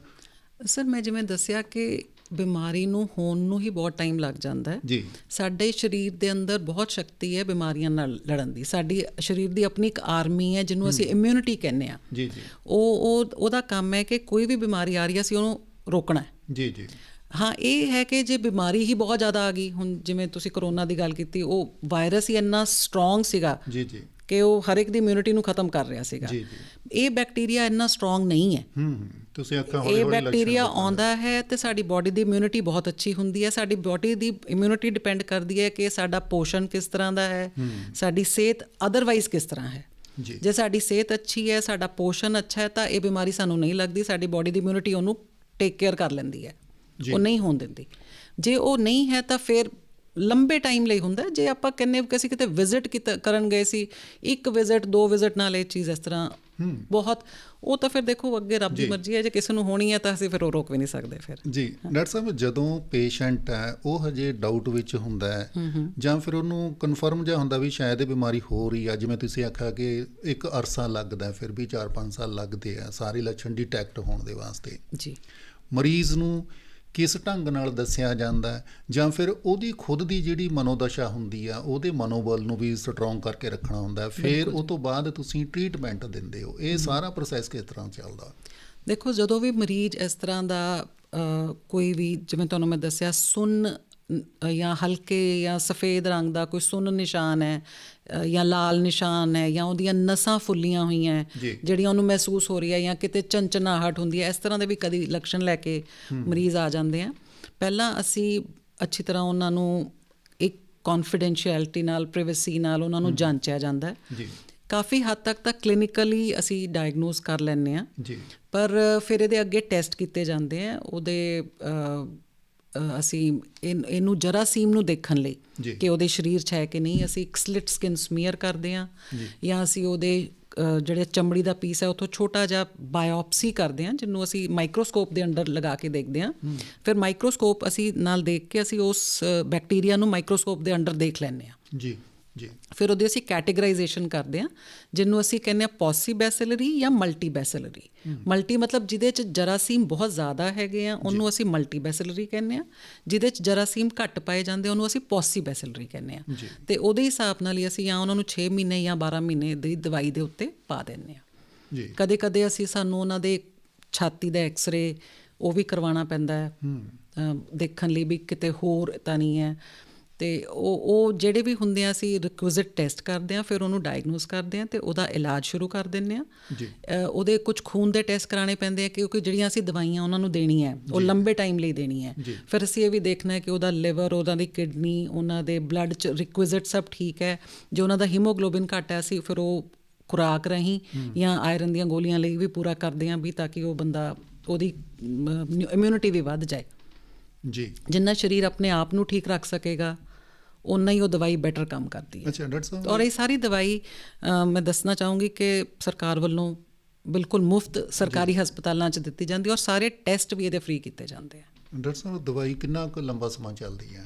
Speaker 2: ਸਰ, ਮੈਂ ਜਿਵੇਂ ਦੱਸਿਆ ਕਿ ਬਿਮਾਰੀ ਨੂੰ ਹੋਣ ਨੂੰ ਹੀ ਬਹੁਤ ਟਾਈਮ ਲੱਗ ਜਾਂਦਾ ਹੈ।
Speaker 1: ਜੀ।
Speaker 2: ਸਾਡੇ ਸਰੀਰ ਦੇ ਅੰਦਰ ਬਹੁਤ ਸ਼ਕਤੀ ਹੈ ਬਿਮਾਰੀਆਂ ਨਾਲ ਲੜਨ ਦੀ। ਸਾਡੀ ਸਰੀਰ ਦੀ ਆਪਣੀ ਇੱਕ ਆਰਮੀ ਹੈ ਜਿਹਨੂੰ ਅਸੀਂ ਇਮਿਊਨਿਟੀ ਕਹਿੰਦੇ ਆ
Speaker 1: ਜੀ ਜੀ।
Speaker 2: ਉਹ ਉਹ ਉਹਦਾ ਕੰਮ ਹੈ ਕਿ ਕੋਈ ਵੀ ਬਿਮਾਰੀ ਆ ਰਹੀ ਹੈ ਅਸੀਂ ਉਹਨੂੰ ਰੋਕਣਾ ਹੈ।
Speaker 1: ਜੀ ਜੀ।
Speaker 2: ਹਾਂ ਇਹ ਹੈ ਕਿ ਜੇ ਬਿਮਾਰੀ ਹੀ ਬਹੁਤ ਜ਼ਿਆਦਾ ਆ ਗਈ ਹੁਣ ਜਿਵੇਂ ਤੁਸੀਂ ਕਰੋਨਾ ਦੀ ਗੱਲ ਕੀਤੀ ਉਹ ਵਾਇਰਸ ਹੀ ਇੰਨਾ ਸਟਰੋਂਗ ਸੀਗਾ
Speaker 1: ਜੀ ਜੀ।
Speaker 2: ਕਿ ਉਹ ਹਰ ਇੱਕ ਦੀ ਇਮਿਊਨਿਟੀ ਨੂੰ ਖਤਮ ਕਰ ਰਿਹਾ ਸੀਗਾ।
Speaker 1: ਜੀ,
Speaker 2: ਇਹ ਬੈਕਟੀਰੀਆ ਇੰਨਾ ਸਟਰੋਂਗ ਨਹੀਂ ਹੈ।
Speaker 1: ਹੂੰ ਹੂੰ। ਤੁਸੀਂ ਅੱਖਾਂ ਹੌਲੀ
Speaker 2: ਇਹ
Speaker 1: ਹੌਲੀ
Speaker 2: ਬੈਕਟੀਰੀਆ। ਆਉਂਦਾ ਹੈ ਤੇ ਸਾਡੀ ਬਾਡੀ ਦੀ ਇਮਿਊਨਿਟੀ ਬਹੁਤ ਅੱਛੀ ਹੁੰਦੀ ਹੈ। ਸਾਡੀ ਬਾਡੀ ਦੀ ਇਮਿਊਨਿਟੀ ਡਿਪੈਂਡ ਕਰਦੀ ਹੈ ਕਿ ਸਾਡਾ ਪੋਸ਼ਣ ਕਿਸ ਤਰ੍ਹਾਂ ਦਾ ਹੈ ਸਾਡੀ ਸਿਹਤ ਅਦਰਵਾਈਜ਼ ਕਿਸ ਤਰ੍ਹਾਂ ਹੈ।
Speaker 1: ਜੀ।
Speaker 2: ਸਾਡੀ ਸਿਹਤ ਅੱਛੀ ਹੈ ਸਾਡਾ ਪੋਸ਼ਣ ਅੱਛਾ ਹੈ ਤਾਂ ਇਹ ਬਿਮਾਰੀ ਸਾਨੂੰ ਨਹੀਂ ਲੱਗਦੀ। ਸਾਡੀ ਬਾਡੀ ਦੀ ਇਮਿਊਨਿਟੀ ਉਹਨੂੰ ਟੇਕ ਕੇਅਰ ਕਰ ਲੈਂਦੀ ਹੈ। ਉਹ ਨਹੀਂ ਹੋਣ ਦਿੰਦੀ। ਜੇ ਉਹ ਨਹੀਂ ਹੈ ਤਾਂ ਫਿਰ ਲੰਬੇ ਟਾਈਮ ਲਈ ਹੁੰਦਾ। ਜੇ ਆਪਾਂ ਕਹਿੰਨੇ ਕਿ ਅਸੀਂ ਕਿਤੇ ਵਿਜ਼ਿਟ ਕਰਨ ਗਏ ਸੀ ਇੱਕ ਵਿਜ਼ਿਟ ਦੋ ਵਿਜ਼ਿਟ ਨਾਲ ਇਹ ਚੀਜ਼ ਇਸ ਤਰ੍ਹਾਂ ਬਹੁਤ। ਉਹ ਤਾਂ ਫਿਰ ਦੇਖੋ ਅੱਗੇ ਰੱਬ ਦੀ ਮਰਜ਼ੀ ਹੈ ਜੇ ਕਿਸੇ ਨੂੰ ਹੋਣੀ ਹੈ ਤਾਂ ਅਸੀਂ ਫਿਰ ਉਹ ਰੋਕ ਵੀ ਨਹੀਂ ਸਕਦੇ ਫਿਰ।
Speaker 1: ਜੀ ਡਾਕਟਰ ਸਾਹਿਬ ਜਦੋਂ ਪੇਸ਼ੈਂਟ ਹੈ ਉਹ ਹਜੇ ਡਾਊਟ ਵਿੱਚ ਹੁੰਦਾ ਹੈ ਜਾਂ ਫਿਰ ਉਹਨੂੰ ਕਨਫਰਮ ਜਿਹਾ ਹੁੰਦਾ ਵੀ ਸ਼ਾਇਦ ਇਹ ਬਿਮਾਰੀ ਹੋ ਰਹੀ ਆ ਜਿਵੇਂ ਤੁਸੀਂ ਆਖਿਆ ਕਿ ਇੱਕ ਅਰਸਾ ਲੱਗਦਾ ਹੈ, ਫਿਰ ਵੀ 4-5 ਸਾਲ ਲੱਗਦੇ ਆ ਸਾਰੇ ਲੱਛਣ ਡਿਟੈਕਟ ਹੋਣ ਦੇ ਵਾਸਤੇ।
Speaker 2: ਜੀ।
Speaker 1: ਮਰੀਜ਼ ਨੂੰ ਕਿਸ ਢੰਗ ਨਾਲ ਦੱਸਿਆ ਜਾਂਦਾ ਜਾਂ ਫਿਰ ਉਹਦੀ ਖੁਦ ਦੀ ਜਿਹੜੀ ਮਨੋਦਸ਼ਾ ਹੁੰਦੀ ਆ ਉਹਦੇ ਮਨੋਬਲ ਨੂੰ ਵੀ ਸਟਰੋਂਗ ਕਰਕੇ ਰੱਖਣਾ ਹੁੰਦਾ ਫਿਰ ਉਹ ਤੋਂ ਬਾਅਦ ਤੁਸੀਂ ਟ੍ਰੀਟਮੈਂਟ ਦਿੰਦੇ ਹੋ। ਇਹ ਸਾਰਾ ਪ੍ਰੋਸੈਸ ਕਿਸ ਤਰ੍ਹਾਂ ਚੱਲਦਾ?
Speaker 2: ਦੇਖੋ ਜਦੋਂ ਵੀ ਮਰੀਜ਼ ਇਸ ਤਰ੍ਹਾਂ ਦਾ ਕੋਈ ਵੀ ਜਿਵੇਂ ਤੁਹਾਨੂੰ ਮੈਂ ਦੱਸਿਆ ਅ, ਜਾਂ ਹਲਕੇ ਜਾਂ ਸਫੇਦ ਰੰਗ ਦਾ ਕੋਈ ਸੁੰਨ ਨਿਸ਼ਾਨ ਹੈ ਜਾਂ ਲਾਲ ਨਿਸ਼ਾਨ ਹੈ ਜਾਂ ਉਹਦੀਆਂ ਨਸਾਂ ਫੁੱਲੀਆਂ ਹੋਈਆਂ। ਜਿਹੜੀਆਂ ਉਹਨੂੰ ਮਹਿਸੂਸ ਹੋ ਰਹੀ ਹੈ ਜਾਂ ਕਿਤੇ ਚੰਚਨਾਹਟ ਹੁੰਦੀ ਹੈ ਇਸ ਤਰ੍ਹਾਂ ਦੇ ਵੀ ਕਦੀ ਲੱਛਣ ਲੈ ਕੇ ਮਰੀਜ਼ ਆ ਜਾਂਦੇ ਆ। ਪਹਿਲਾਂ ਅਸੀਂ ਅੱਛੀ ਤਰ੍ਹਾਂ ਉਹਨਾਂ ਨੂੰ ਇੱਕ ਕੌਨਫੀਡੈਂਸ਼ੀਅਲਿਟੀ ਨਾਲ ਪ੍ਰਾਈਵੇਸੀ ਨਾਲ ਉਹਨਾਂ ਨੂੰ ਜਾਂਚਿਆ ਜਾਂਦਾ ਹੈ।
Speaker 1: ਜੀ।
Speaker 2: ਕਾਫੀ ਹੱਦ ਤੱਕ ਤਾਂ ਕਲੀਨਿਕਲੀ ਅਸੀਂ ਡਾਇਗਨੋਸ ਕਰ ਲੈਂਦੇ ਆ
Speaker 1: ਜੀ।
Speaker 2: ਪਰ ਫਿਰ ਇਹਦੇ ਅੱਗੇ ਟੈਸਟ ਕੀਤੇ ਜਾਂਦੇ ਆ ਉਹਦੇ ਅਸੀਂ ਇਹਨੂੰ ਜਰਾਸੀਮ ਨੂੰ ਦੇਖਣ ਲਈ। ਕਿ ਉਹਦੇ ਸਰੀਰ 'ਚ ਹੈ ਕਿ ਨਹੀਂ ਅਸੀਂ ਇੱਕ ਸਲਿਟ ਸਕਿਨ ਸਮੀਅਰ ਕਰਦੇ ਆ ਜਾਂ। ਅਸੀਂ ਉਹਦੇ ਜਿਹੜੇ ਚਮੜੀ ਦਾ ਪੀਸ ਹੈ ਉਥੋਂ ਛੋਟਾ ਜਿਹਾ ਬਾਇਓਪਸੀ ਕਰਦੇ ਆ ਜਿਹਨੂੰ ਅਸੀਂ ਮਾਈਕਰੋਸਕੋਪ ਦੇ ਅੰਦਰ ਲਗਾ ਕੇ ਦੇਖਦੇ ਆ ਫਿਰ ਮਾਈਕਰੋਸਕੋਪ ਅਸੀਂ ਨਾਲ ਦੇਖ ਕੇ ਅਸੀਂ ਉਸ ਬੈਕਟੀਰੀਆ ਨੂੰ ਮਾਈਕਰੋਸਕੋਪ ਦੇ ਅੰਦਰ ਦੇਖ ਲੈਂਦੇ ਆ
Speaker 1: ਜੀ। ਜੀ।
Speaker 2: ਫਿਰ ਉਹਦੀ ਅਸੀਂ ਕੈਟੇਗਰਾਈਜੇਸ਼ਨ ਕਰਦੇ ਆ ਜਿਹਨੂੰ ਅਸੀਂ ਕਹਿੰਦੇ ਆ ਪੋਸੀਬੈਸਿਲਰੀ ਜਾਂ ਮਲਟੀਬੈਸਿਲਰੀ ਮਲਟੀ ਮਤਲਬ ਜਿਹਦੇ ਚ ਜਰਾਸੀਮ ਬਹੁਤ ਜ਼ਿਆਦਾ ਹੈਗੇ ਆ ਉਹਨੂੰ ਅਸੀਂ ਮਲਟੀਬੈਸਿਲਰੀ ਕਹਿੰਦੇ ਆ ਜਿਹਦੇ ਚ ਜਰਾਸੀਮ ਘੱਟ ਪਾਏ ਜਾਂਦੇ ਉਹਨੂੰ ਅਸੀਂ ਪੋਸੀਬੈਸਿਲਰੀ ਕਹਿੰਦੇ ਆ ਤੇ ਉਹਦੇ ਹਿਸਾਬ ਨਾਲ ਹੀ ਅਸੀਂ ਜਾਂ ਉਹਨਾਂ ਨੂੰ 6 ਮਹੀਨੇ ਜਾਂ 12 ਮਹੀਨੇ ਦੀ ਦਵਾਈ ਦੇ ਉੱਤੇ ਪਾ ਦਿੰਦੇ ਆ
Speaker 1: ਜੀ।
Speaker 2: ਕਦੇ ਕਦੇ ਅਸੀਂ ਸਾਨੂੰ ਉਹਨਾਂ ਦੇ ਛਾਤੀ ਦਾ ਐਕਸ-ਰੇ ਉਹ ਵੀ ਕਰਵਾਉਣਾ ਪੈਂਦਾ ਹੈ। ਦੇਖਣ ਲਈ ਵੀ ਕਿਤੇ ਹੋਰ ਤਾਂ ਨਹੀਂ ਹੈ। ਤੇ ਉਹ ਉਹ ਜਿਹੜੇ ਵੀ ਹੁੰਦੇ ਆ ਅਸੀਂ ਰਿਕੁਇਜ਼ਿਟ ਟੈਸਟ ਕਰਦੇ ਆ ਫਿਰ ਉਹਨੂੰ ਡਾਇਗਨੋਸ ਕਰਦੇ ਆ ਤੇ ਉਹਦਾ ਇਲਾਜ ਸ਼ੁਰੂ ਕਰ ਦਿੰਦੇ ਆ।
Speaker 1: ਜੀ।
Speaker 2: ਉਹਦੇ ਕੁਝ ਖੂਨ ਦੇ ਟੈਸਟ ਕਰਾਣੇ ਪੈਂਦੇ ਆ ਕਿਉਂਕਿ ਜਿਹੜੀਆਂ ਅਸੀਂ ਦਵਾਈਆਂ ਉਹਨਾਂ ਨੂੰ ਦੇਣੀ ਹੈ ਉਹ ਲੰਬੇ ਟਾਈਮ ਲਈ ਦੇਣੀ ਹੈ। ਫਿਰ ਅਸੀਂ ਇਹ ਵੀ ਦੇਖਣਾ ਹੈ ਕਿ ਉਹਦਾ ਲਿਵਰ ਉਹਨਾਂ ਦੀ ਕਿਡਨੀ ਉਹਨਾਂ ਦੇ ਬਲੱਡ ਚ ਰਿਕੁਇਜ਼ਿਟ ਸਭ ਠੀਕ ਹੈ। ਜੇ ਉਹਨਾਂ ਦਾ ਹੀਮੋਗਲੋਬਿਨ ਘੱਟ ਹੈ ਅਸੀਂ ਫਿਰ ਉਹ ਖੁਰਾਕ ਰਹੀਂ ਜਾਂ ਆਇਰਨ ਦੀਆਂ ਗੋਲੀਆਂ ਲਈ ਵੀ ਪੂਰਾ ਕਰਦੇ ਹਾਂ ਵੀ ਤਾਂ ਕਿ ਉਹ ਬੰਦਾ ਉਹਦੀ ਇਮਿਊਨਿਟੀ ਵੀ ਵੱਧ ਜਾਏ।
Speaker 1: ਜੀ।
Speaker 2: ਜਿੰਨਾ ਸਰੀਰ ਆਪਣੇ ਆਪ ਨੂੰ ਠੀਕ ਰੱਖ ਸਕੇਗਾ ਉਨਾ ਹੀ ਉਹ ਦਵਾਈ ਬੈਟਰ ਕੰਮ ਕਰਦੀ ਹੈ।
Speaker 1: ਅੱਛਾ ਡਾਕਟਰ ਸਾਹਿਬ
Speaker 2: ਔਰ ਇਹ ਸਾਰੀ ਦਵਾਈ ਮੈਂ ਦੱਸਣਾ ਚਾਹੂੰਗੀ ਕਿ ਸਰਕਾਰ ਵੱਲੋਂ ਬਿਲਕੁਲ ਮੁਫਤ ਸਰਕਾਰੀ ਹਸਪਤਾਲਾਂ 'ਚ ਦਿੱਤੀ ਜਾਂਦੀ ਔਰ ਸਾਰੇ ਟੈਸਟ ਵੀ ਇਹਦੇ ਫ੍ਰੀ ਕੀਤੇ ਜਾਂਦੇ ਆ।
Speaker 1: ਡਾਕਟਰ ਸਾਹਿਬ ਦਵਾਈ ਕਿੰਨਾ ਕੁ ਲੰਬਾ ਸਮਾਂ ਚੱਲਦੀ ਹੈ?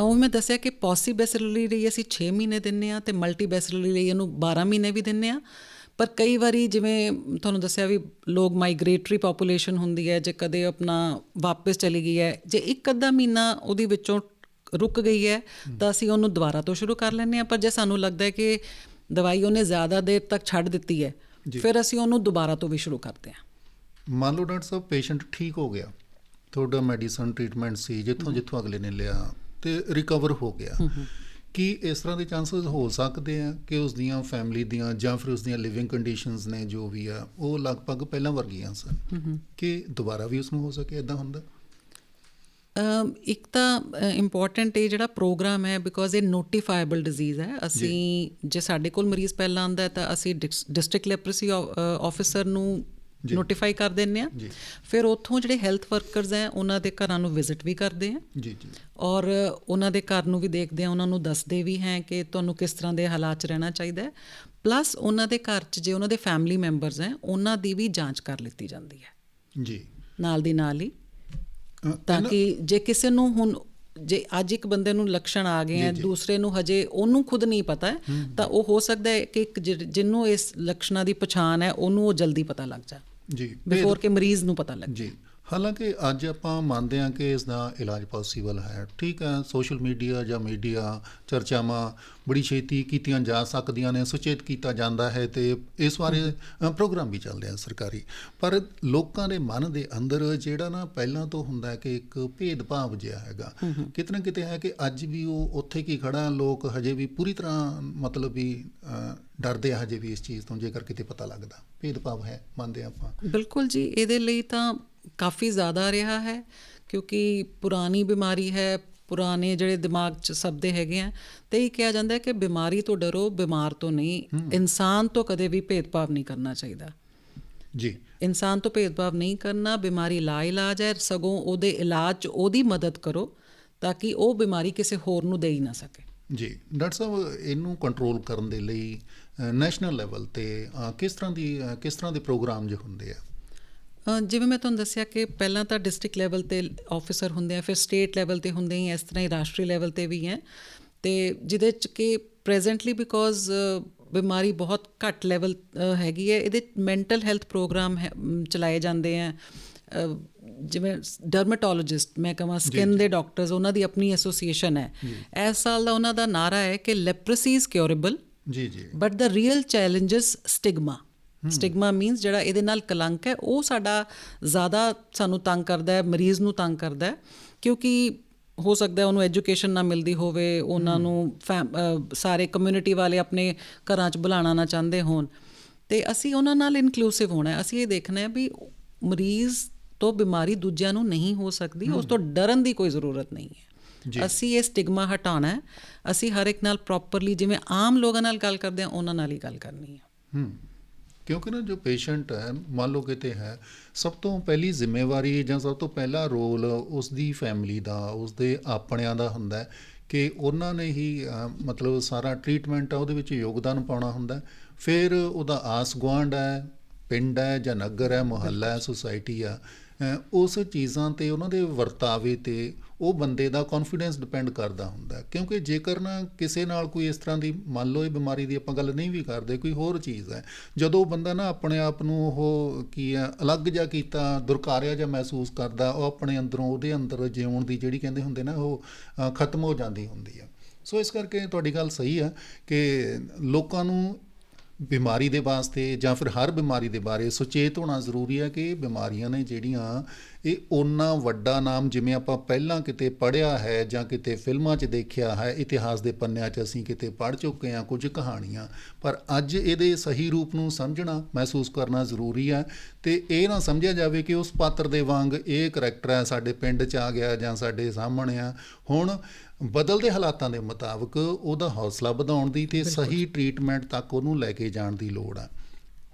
Speaker 2: ਉਹ ਮੈਂ ਦੱਸਿਆ ਕਿ ਪੋਸੀਬੈਸਿਲਰੀ ਲਈ ਅਸੀਂ 6 ਮਹੀਨੇ ਦਿੰਨੇ ਆ ਤੇ ਮਲਟੀਬੈਸਿਲਰੀ ਲਈ ਇਹਨੂੰ 12 ਮਹੀਨੇ ਵੀ ਦਿੰਨੇ ਆ। ਪਰ ਕਈ ਵਾਰੀ ਜਿਵੇਂ ਤੁਹਾਨੂੰ ਦੱਸਿਆ ਵੀ ਲੋਕ ਮਾਈਗ੍ਰੇਟਰੀ ਪੋਪੂਲੇਸ਼ਨ ਹੁੰਦੀ ਹੈ ਜੇ ਕਦੇ ਆਪਣਾ ਵਾਪਸ ਚਲੀ ਗਈ ਹੈ ਜੇ ਇੱਕ ਅੱਧਾ ਮਹੀਨਾ ਉਹਦੀ ਵਿੱਚੋਂ ਰੁਕ ਗਈ ਹੈ ਤਾਂ ਅਸੀਂ ਉਹਨੂੰ ਦੁਬਾਰਾ ਤੋਂ ਸ਼ੁਰੂ ਕਰ ਲੈਂਦੇ ਆ ਪਰ ਜੇ ਸਾਨੂੰ ਲੱਗਦਾ ਹੈ ਕਿ ਦਵਾਈ ਉਹਨੇ ਜ਼ਿਆਦਾ ਦੇਰ ਤੱਕ ਛੱਡ ਦਿੱਤੀ ਹੈ ਫਿਰ ਅਸੀਂ ਉਹਨੂੰ ਦੁਬਾਰਾ ਤੋਂ ਵੀ ਸ਼ੁਰੂ ਕਰਦੇ ਹਾਂ।
Speaker 1: ਮੰਨ ਲਓ ਡਾਕਟਰ ਸਾਹਿਬ ਪੇਸ਼ੈਂਟ ਠੀਕ ਹੋ ਗਿਆ। ਤੁਹਾਡਾ ਮੈਡੀਸਨ ਟ੍ਰੀਟਮੈਂਟ ਸੀ ਜਿੱਥੋਂ ਜਿੱਥੋਂ ਅਗਲੇ ਨੇ ਲਿਆ ਤੇ ਰਿਕਵਰ ਹੋ ਗਿਆ। ਕੀ ਇਸ ਤਰ੍ਹਾਂ ਦੇ ਚਾਂਸਸ ਹੋ ਸਕਦੇ ਆ ਕਿ ਉਸ ਦੀਆਂ ਫੈਮਿਲੀ ਦੀਆਂ ਜਾਂ ਫਿਰ ਉਸ ਦੀਆਂ ਲਿਵਿੰਗ ਕੰਡੀਸ਼ਨਸ ਨੇ ਜੋ ਵੀ ਆ ਉਹ ਲਗਭਗ ਪਹਿਲਾਂ ਵਰਗੀਆਂ ਸਨ ਕਿ ਦੁਬਾਰਾ ਵੀ ਉਸ ਨੂੰ ਹੋ ਸਕੇ ਇਦਾਂ ਹੁੰਦਾ?
Speaker 2: ਇੱਕ ਤਾਂ ਇੰਪੋਰਟੈਂਟ ਇਹ ਜਿਹੜਾ ਪ੍ਰੋਗਰਾਮ ਹੈ ਬਿਕੋਜ਼ ਇਹ ਨੋਟੀਫਾਈਬਲ ਡਿਜ਼ੀਜ਼ ਹੈ। ਅਸੀਂ ਜੇ ਸਾਡੇ ਕੋਲ ਮਰੀਜ਼ ਪਹਿਲਾਂ ਆਂਦਾ ਹੈ ਤਾਂ ਅਸੀਂ ਡਿਸਟ੍ਰਿਕਟ ਲੈਪਰਸੀ ਆਫੀਸਰ ਨੂੰ ਨੋਟੀਫਾਈ ਕਰ ਦਿੰਨੇ ਆ। ਫਿਰ ਉੱਥੋਂ ਜਿਹੜੇ ਹੈਲਥ ਵਰਕਰਸ ਹੈ ਉਹਨਾਂ ਦੇ ਘਰਾਂ ਨੂੰ ਵਿਜ਼ਿਟ ਵੀ ਕਰਦੇ ਆ
Speaker 1: ਜੀ ਜੀ।
Speaker 2: ਔਰ ਉਹਨਾਂ ਦੇ ਘਰ ਨੂੰ ਵੀ ਦੇਖਦੇ ਆ ਉਹਨਾਂ ਨੂੰ ਦੱਸਦੇ ਵੀ ਹੈ ਕਿ ਤੁਹਾਨੂੰ ਕਿਸ ਤਰ੍ਹਾਂ ਦੇ ਹਾਲਾਤ 'ਚ ਰਹਿਣਾ ਚਾਹੀਦਾ ਹੈ। ਪਲੱਸ ਉਹਨਾਂ ਦੇ ਘਰ 'ਚ ਜੇ ਉਹਨਾਂ ਦੇ ਫੈਮਿਲੀ ਮੈਂਬਰਸ ਹੈ ਉਹਨਾਂ ਦੀ ਵੀ ਜਾਂਚ ਕਰ ਲਿੱਤੀ ਜਾਂਦੀ ਹੈ।
Speaker 1: ਜੀ।
Speaker 2: ਨਾਲ ਦੀ ਨਾਲ ਹੀ। ਤਾਂ ਕਿ ਜੇ ਕਿਸੇ ਨੂੰ ਹੁਣ ਜੇ ਅੱਜ ਇੱਕ ਬੰਦੇ ਨੂੰ ਲੱਛਣ ਆ ਗਏ ਆ ਦੂਸਰੇ ਨੂੰ ਹਜੇ ਉਹਨੂੰ ਖੁਦ ਨਹੀਂ ਪਤਾ ਹੈ ਤਾਂ ਉਹ ਹੋ ਸਕਦਾ ਹੈ ਕਿ ਇੱਕ ਜਿ- ਜਿਹਨੂੰ ਇਸ ਲੱਛਣਾਂ ਦੀ ਪਛਾਣ ਹੈ ਉਹਨੂੰ ਉਹ ਜਲਦੀ ਪਤਾ ਲੱਗ ਜਾ।
Speaker 1: ਜੀ
Speaker 2: ਬਿਫੋਰ ਕਿ ਮਰੀਜ਼ ਨੂੰ ਪਤਾ ਲੱਗੇ
Speaker 1: ਜੀ। ਹਾਲਾਂਕਿ ਅੱਜ ਆਪਾਂ ਮੰਨਦੇ ਹਾਂ ਕਿ ਇਸ ਦਾ ਇਲਾਜ ਪੋਸੀਬਲ ਹੈ। ਠੀਕ ਹੈ ਸੋਸ਼ਲ ਮੀਡੀਆ ਜਾਂ ਮੀਡੀਆ ਚਰਚਾਵਾਂ ਬੜੀ ਛੇਤੀ ਕੀਤੀਆਂ ਜਾ ਸਕਦੀਆਂ ਨੇ ਸੁਚੇਤ ਕੀਤਾ ਜਾਂਦਾ ਹੈ ਤੇ ਇਸ ਬਾਰੇ ਪ੍ਰੋਗਰਾਮ ਵੀ ਚੱਲਦੇ ਆ ਸਰਕਾਰੀ। ਪਰ ਲੋਕਾਂ ਦੇ ਮਨ ਦੇ ਅੰਦਰ ਜਿਹੜਾ ਨਾ ਪਹਿਲਾਂ ਤੋਂ ਹੁੰਦਾ ਹੈ ਕਿ ਇੱਕ ਭੇਦਭਾਵ ਜਿਹਾ ਹੈਗਾ। ਕਿਤੇ ਨਾ ਕਿਤੇ ਹੈ ਕਿ ਅੱਜ ਵੀ ਉਹ ਉੱਥੇ ਕੀ ਖੜਾ ਲੋਕ ਹਜੇ ਵੀ ਪੂਰੀ ਤਰ੍ਹਾਂ ਮਤਲਬ ਵੀ ਡਰਦੇ ਆ ਹਜੇ ਵੀ ਇਸ ਚੀਜ਼ ਤੋਂ ਜੇਕਰ ਕਿਤੇ ਪਤਾ ਲੱਗਦਾ। ਭੇਦਭਾਵ ਹੈ ਮੰਨਦੇ ਆਪਾਂ।
Speaker 2: ਬਿਲਕੁਲ ਜੀ ਇਹਦੇ ਲਈ ਤਾਂ ਕਾਫੀ ਜ਼ਿਆਦਾ ਰਿਹਾ ਹੈ ਕਿਉਂਕਿ ਪੁਰਾਣੀ ਬਿਮਾਰੀ ਹੈ ਪੁਰਾਣੇ ਜਿਹੜੇ ਦਿਮਾਗ 'ਚ ਸਬਦੇ ਹੈਗੇ ਆ ਤੇ ਇਹ ਕਿਹਾ ਜਾਂਦਾ ਹੈ ਕਿ ਬਿਮਾਰੀ ਤੋਂ ਡਰੋ ਬਿਮਾਰ ਤੋਂ ਨਹੀਂ। ਇਨਸਾਨ ਤੋਂ ਕਦੇ ਵੀ ਭੇਦਭਾਵ ਨਹੀਂ ਕਰਨਾ ਚਾਹੀਦਾ।
Speaker 1: ਜੀ।
Speaker 2: ਇਨਸਾਨ ਤੋਂ ਭੇਦਭਾਵ ਨਹੀਂ ਕਰਨਾ ਬਿਮਾਰੀ ਲਾ ਇਲਾਜ ਹੈ ਸਗੋਂ ਉਹਦੇ ਇਲਾਜ 'ਚ ਉਹਦੀ ਮਦਦ ਕਰੋ ਤਾਂ ਕਿ ਉਹ ਬਿਮਾਰੀ ਕਿਸੇ ਹੋਰ ਨੂੰ ਦੇ ਹੀ ਨਾ ਸਕੇ।
Speaker 1: ਜੀ। ਡਾਕਟਰ ਸਾਹਿਬ ਇਹਨੂੰ ਕੰਟਰੋਲ ਕਰਨ ਦੇ ਲਈ ਨੈਸ਼ਨਲ ਲੈਵਲ ਤੇ ਕਿਸ ਤਰ੍ਹਾਂ ਦੀ ਕਿਸ ਤਰ੍ਹਾਂ ਦੇ ਪ੍ਰੋਗਰਾਮ ਜੇ ਹੁੰਦੇ ਆ?
Speaker 2: ਜਿਵੇਂ ਮੈਂ ਤੁਹਾਨੂੰ ਦੱਸਿਆ ਕਿ ਪਹਿਲਾਂ ਤਾਂ ਡਿਸਟ੍ਰਿਕਟ ਲੈਵਲ ਤੇ ਆਫੀਸਰ ਹੁੰਦੇ ਆ ਫਿਰ ਸਟੇਟ ਲੈਵਲ ਤੇ ਹੁੰਦੇ ਹੀ ਇਸ ਤਰ੍ਹਾਂ ਹੀ ਰਾਸ਼ਟਰੀ ਲੈਵਲ ਤੇ ਵੀ ਹੈ। ਤੇ ਜਿਹਦੇ ਚ ਕਿ ਪ੍ਰੈਜ਼ੈਂਟਲੀ ਬਿਕੋਜ਼ ਬਿਮਾਰੀ ਬਹੁਤ ਘੱਟ ਲੈਵਲ ਹੈਗੀ ਹੈ ਇਹਦੇ ਮੈਂਟਲ ਹੈਲਥ ਪ੍ਰੋਗਰਾਮ ਚਲਾਏ ਜਾਂਦੇ ਆ। ਜਿਵੇਂ ਡਰਮੇਟੋਲੋਜਿਸਟ ਮੈਂ ਕਹਾਂ ਸਕਿਨ ਦੇ ਡਾਕਟਰਸ ਉਹਨਾਂ ਦੀ ਆਪਣੀ ਐਸੋਸੀਏਸ਼ਨ ਹੈ। ਇਸ ਸਾਲ ਦਾ ਉਹਨਾਂ ਦਾ ਨਾਰਾ ਹੈ ਕਿ ਲੈਪਰਸੀ ਇਜ਼ ਕਿਉਰੇਬਲ
Speaker 1: ਜੀ ਜੀ।
Speaker 2: But the real challenges stigma stigma means ਜਿਹੜਾ ਇਹਦੇ ਨਾਲ ਕਲੰਕ ਹੈ ਉਹ ਸਾਡਾ ਜ਼ਿਆਦਾ ਸਾਨੂੰ ਤੰਗ ਕਰਦਾ ਹੈ ਮਰੀਜ਼ ਨੂੰ ਤੰਗ ਕਰਦਾ ਹੈ। ਕਿਉਂਕਿ ਹੋ ਸਕਦਾ ਉਹਨੂੰ ਐਜੂਕੇਸ਼ਨ ਨਾ ਮਿਲਦੀ ਹੋਵੇ ਉਹਨਾਂ ਨੂੰ ਸਾਰੇ ਕਮਿਊਨਿਟੀ ਵਾਲੇ ਆਪਣੇ ਘਰਾਂ 'ਚ ਬੁਲਾਉਣਾ ਨਾ ਚਾਹੁੰਦੇ ਹੋਣ। ਤੇ ਅਸੀਂ ਉਹਨਾਂ ਨਾਲ ਇਨਕਲੂਸਿਵ ਹੋਣਾ ਹੈ। ਅਸੀਂ ਇਹ ਦੇਖਣਾ ਹੈ ਵੀ ਮਰੀਜ਼ ਤੋਂ ਬਿਮਾਰੀ ਦੂਜਿਆਂ ਨੂੰ ਨਹੀਂ ਹੋ ਸਕਦੀ ਉਸ ਤੋਂ ਡਰਨ ਦੀ ਕੋਈ ਜ਼ਰੂਰਤ ਨਹੀਂ ਹੈ। ਅਸੀਂ ਇਹ ਸਟਿਗਮਾ ਹਟਾਉਣਾ ਹੈ। ਅਸੀਂ ਹਰ ਇੱਕ ਨਾਲ ਪ੍ਰੋਪਰਲੀ ਜਿਵੇਂ ਆਮ ਲੋਕਾਂ ਨਾਲ ਗੱਲ ਕਰਦੇ ਹਾਂ ਉਹਨਾਂ ਨਾਲ ਹੀ ਗੱਲ ਕਰਨੀ ਹੈ।
Speaker 1: ਹੂੰ। ਕਿਉਂਕਿ ਨਾ ਜੋ ਪੇਸ਼ੈਂਟ ਹੈ ਮੰਨ ਲਓ ਕਿਤੇ ਹੈ ਸਭ ਤੋਂ ਪਹਿਲੀ ਜ਼ਿੰਮੇਵਾਰੀ ਜਾਂ ਸਭ ਤੋਂ ਪਹਿਲਾ ਰੋਲ ਉਸ ਦੀ ਫੈਮਿਲੀ ਦਾ ਉਸ ਦੇ ਆਪਣਿਆਂ ਦਾ ਹੁੰਦਾ ਹੈ ਕਿ ਉਹਨਾਂ ਨੇ ਹੀ ਮਤਲਬ ਸਾਰਾ ਟ੍ਰੀਟਮੈਂਟ ਆ ਉਹਦੇ ਵਿੱਚ ਯੋਗਦਾਨ ਪਾਉਣਾ ਹੁੰਦਾ। ਫਿਰ ਉਹਦਾ ਆਸ ਗੁਆਂਢ ਹੈ ਪਿੰਡ ਹੈ ਜਾਂ ਨਗਰ ਹੈ ਮੁਹੱਲਾ ਹੈ ਸੁਸਾਇਟੀ ਆ ਉਸ ਚੀਜ਼ਾਂ ਤੇ ਉਹਨਾਂ ਦੇ ਵਰਤਾਵੇ ਤੇ ਉਹ ਬੰਦੇ ਦਾ ਕੌਨਫੀਡੈਂਸ ਡਿਪੈਂਡ ਕਰਦਾ ਹੁੰਦਾ ਕਿਉਂਕਿ ਜੇਕਰ ਨਾ ਕਿਸੇ ਨਾਲ ਕੋਈ ਇਸ ਤਰ੍ਹਾਂ ਦੀ ਮੰਨ ਲਓ ਇਹ ਬਿਮਾਰੀ ਦੀ ਆਪਾਂ ਗੱਲ ਨਹੀਂ ਵੀ ਕਰਦੇ, ਕੋਈ ਹੋਰ ਚੀਜ਼ ਹੈ, ਜਦੋਂ ਉਹ ਬੰਦਾ ਨਾ ਆਪਣੇ ਆਪ ਨੂੰ ਉਹ ਕੀ ਹੈ, ਅਲੱਗ ਜਿਹਾ ਕੀਤਾ, ਦੁਰਕਾਰਿਆ ਜਿਹਾ ਮਹਿਸੂਸ ਕਰਦਾ, ਉਹ ਆਪਣੇ ਅੰਦਰੋਂ, ਉਹਦੇ ਅੰਦਰ ਜਿਉਣ ਦੀ ਜਿਹੜੀ ਕਹਿੰਦੇ ਹੁੰਦੇ ਨਾ ਉਹ ਖਤਮ ਹੋ ਜਾਂਦੀ ਹੁੰਦੀ ਹੈ। ਸੋ ਇਸ ਕਰਕੇ ਤੁਹਾਡੀ ਗੱਲ ਸਹੀ ਆ ਕਿ ਲੋਕਾਂ ਨੂੰ ਬਿਮਾਰੀ ਦੇ ਵਾਸਤੇ ਜਾਂ ਫਿਰ ਹਰ ਬਿਮਾਰੀ ਦੇ ਬਾਰੇ ਸੁਚੇਤ ਹੋਣਾ ਜ਼ਰੂਰੀ ਹੈ ਕਿ ਇਹ ਬਿਮਾਰੀਆਂ ਨੇ ਜਿਹੜੀਆਂ ਇਹ ਓਨਾ ਵੱਡਾ ਨਾਮ ਜਿਵੇਂ ਆਪਾਂ ਪਹਿਲਾਂ ਕਿਤੇ ਪੜ੍ਹਿਆ ਹੈ ਜਾਂ ਕਿਤੇ ਫਿਲਮਾਂ 'ਚ ਦੇਖਿਆ ਹੈ ਇਤਿਹਾਸ ਦੇ ਪੰਨਿਆਂ 'ਚ ਅਸੀਂ ਕਿਤੇ ਪੜ੍ਹ ਚੁੱਕੇ ਹਾਂ ਕੁਝ ਕਹਾਣੀਆਂ। ਪਰ ਅੱਜ ਇਹਦੇ ਸਹੀ ਰੂਪ ਨੂੰ ਸਮਝਣਾ ਮਹਿਸੂਸ ਕਰਨਾ ਜ਼ਰੂਰੀ ਹੈ ਤੇ ਇਹ ਨਾ ਸਮਝਿਆ ਜਾਵੇ ਕਿ ਉਸ ਪਾਤਰ ਦੇ ਵਾਂਗ ਇਹ ਕਰੈਕਟਰ ਹੈ ਸਾਡੇ ਪਿੰਡ 'ਚ ਆ ਗਿਆ ਜਾਂ ਸਾਡੇ ਸਾਹਮਣੇ ਆ। ਹੁਣ ਬਦਲਦੇ ਹਾਲਾਤਾਂ ਦੇ ਮੁਤਾਬਕ ਉਹਦਾ ਹੌਸਲਾ ਵਧਾਉਣ ਦੀ ਤੇ ਸਹੀ ਟ੍ਰੀਟਮੈਂਟ ਤੱਕ ਉਹਨੂੰ ਲੈ ਕੇ ਜਾਣ ਦੀ ਲੋੜ ਹੈ।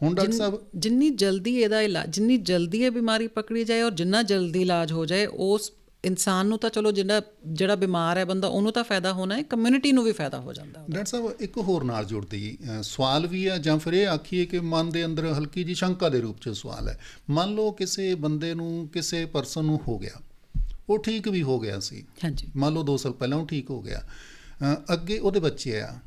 Speaker 1: ਹੁਣ ਡਾਕਟਰ ਸਾਹਿਬ
Speaker 2: ਜਿੰਨੀ ਜਲਦੀ ਇਹਦਾ ਇਲਾਜ ਜਿੰਨੀ ਜਲਦੀ ਇਹ ਬਿਮਾਰੀ ਪਕੜੀ ਜਾਏ ਔਰ ਜਿੰਨਾ ਜਲਦੀ ਇਲਾਜ ਹੋ ਜਾਏ ਉਸ ਇਨਸਾਨ ਨੂੰ ਤਾਂ ਚਲੋ ਜਿਹੜਾ ਜਿਹੜਾ ਬਿਮਾਰ ਹੈ ਬੰਦਾ ਉਹਨੂੰ ਤਾਂ ਫਾਇਦਾ ਹੋਣਾ ਹੈ ਕਮਿਊਨਿਟੀ ਨੂੰ ਵੀ ਫਾਇਦਾ ਹੋ ਜਾਂਦਾ
Speaker 1: ਡਾਕਟਰ ਸਾਹਿਬ ਇੱਕ ਹੋਰ ਨਾਲ ਜੁੜਦੀ ਸਵਾਲ ਵੀ ਹੈ ਜਾਂ ਫਿਰ ਇਹ ਆਖੀਏ ਕਿ ਮਨ ਦੇ ਅੰਦਰ ਹਲਕੀ ਜੀ ਸ਼ੰਕਾ ਦੇ ਰੂਪ 'ਚ ਸਵਾਲ ਹੈ। ਮੰਨ ਲਓ ਕਿਸੇ ਬੰਦੇ ਨੂੰ ਕਿਸੇ ਪਰਸਨ ਨੂੰ ਹੋ ਗਿਆ ਉਹ ਠੀਕ ਵੀ ਹੋ ਗਿਆ ਸੀ।
Speaker 2: ਹਾਂਜੀ।
Speaker 1: ਮੰਨ ਲਓ 2 ਸਾਲ ਪਹਿਲਾਂ ਉਹ ਠੀਕ ਹੋ ਗਿਆ। ਅੱਗੇ ਉਹਦੇ ਬੱਚੇ ਆ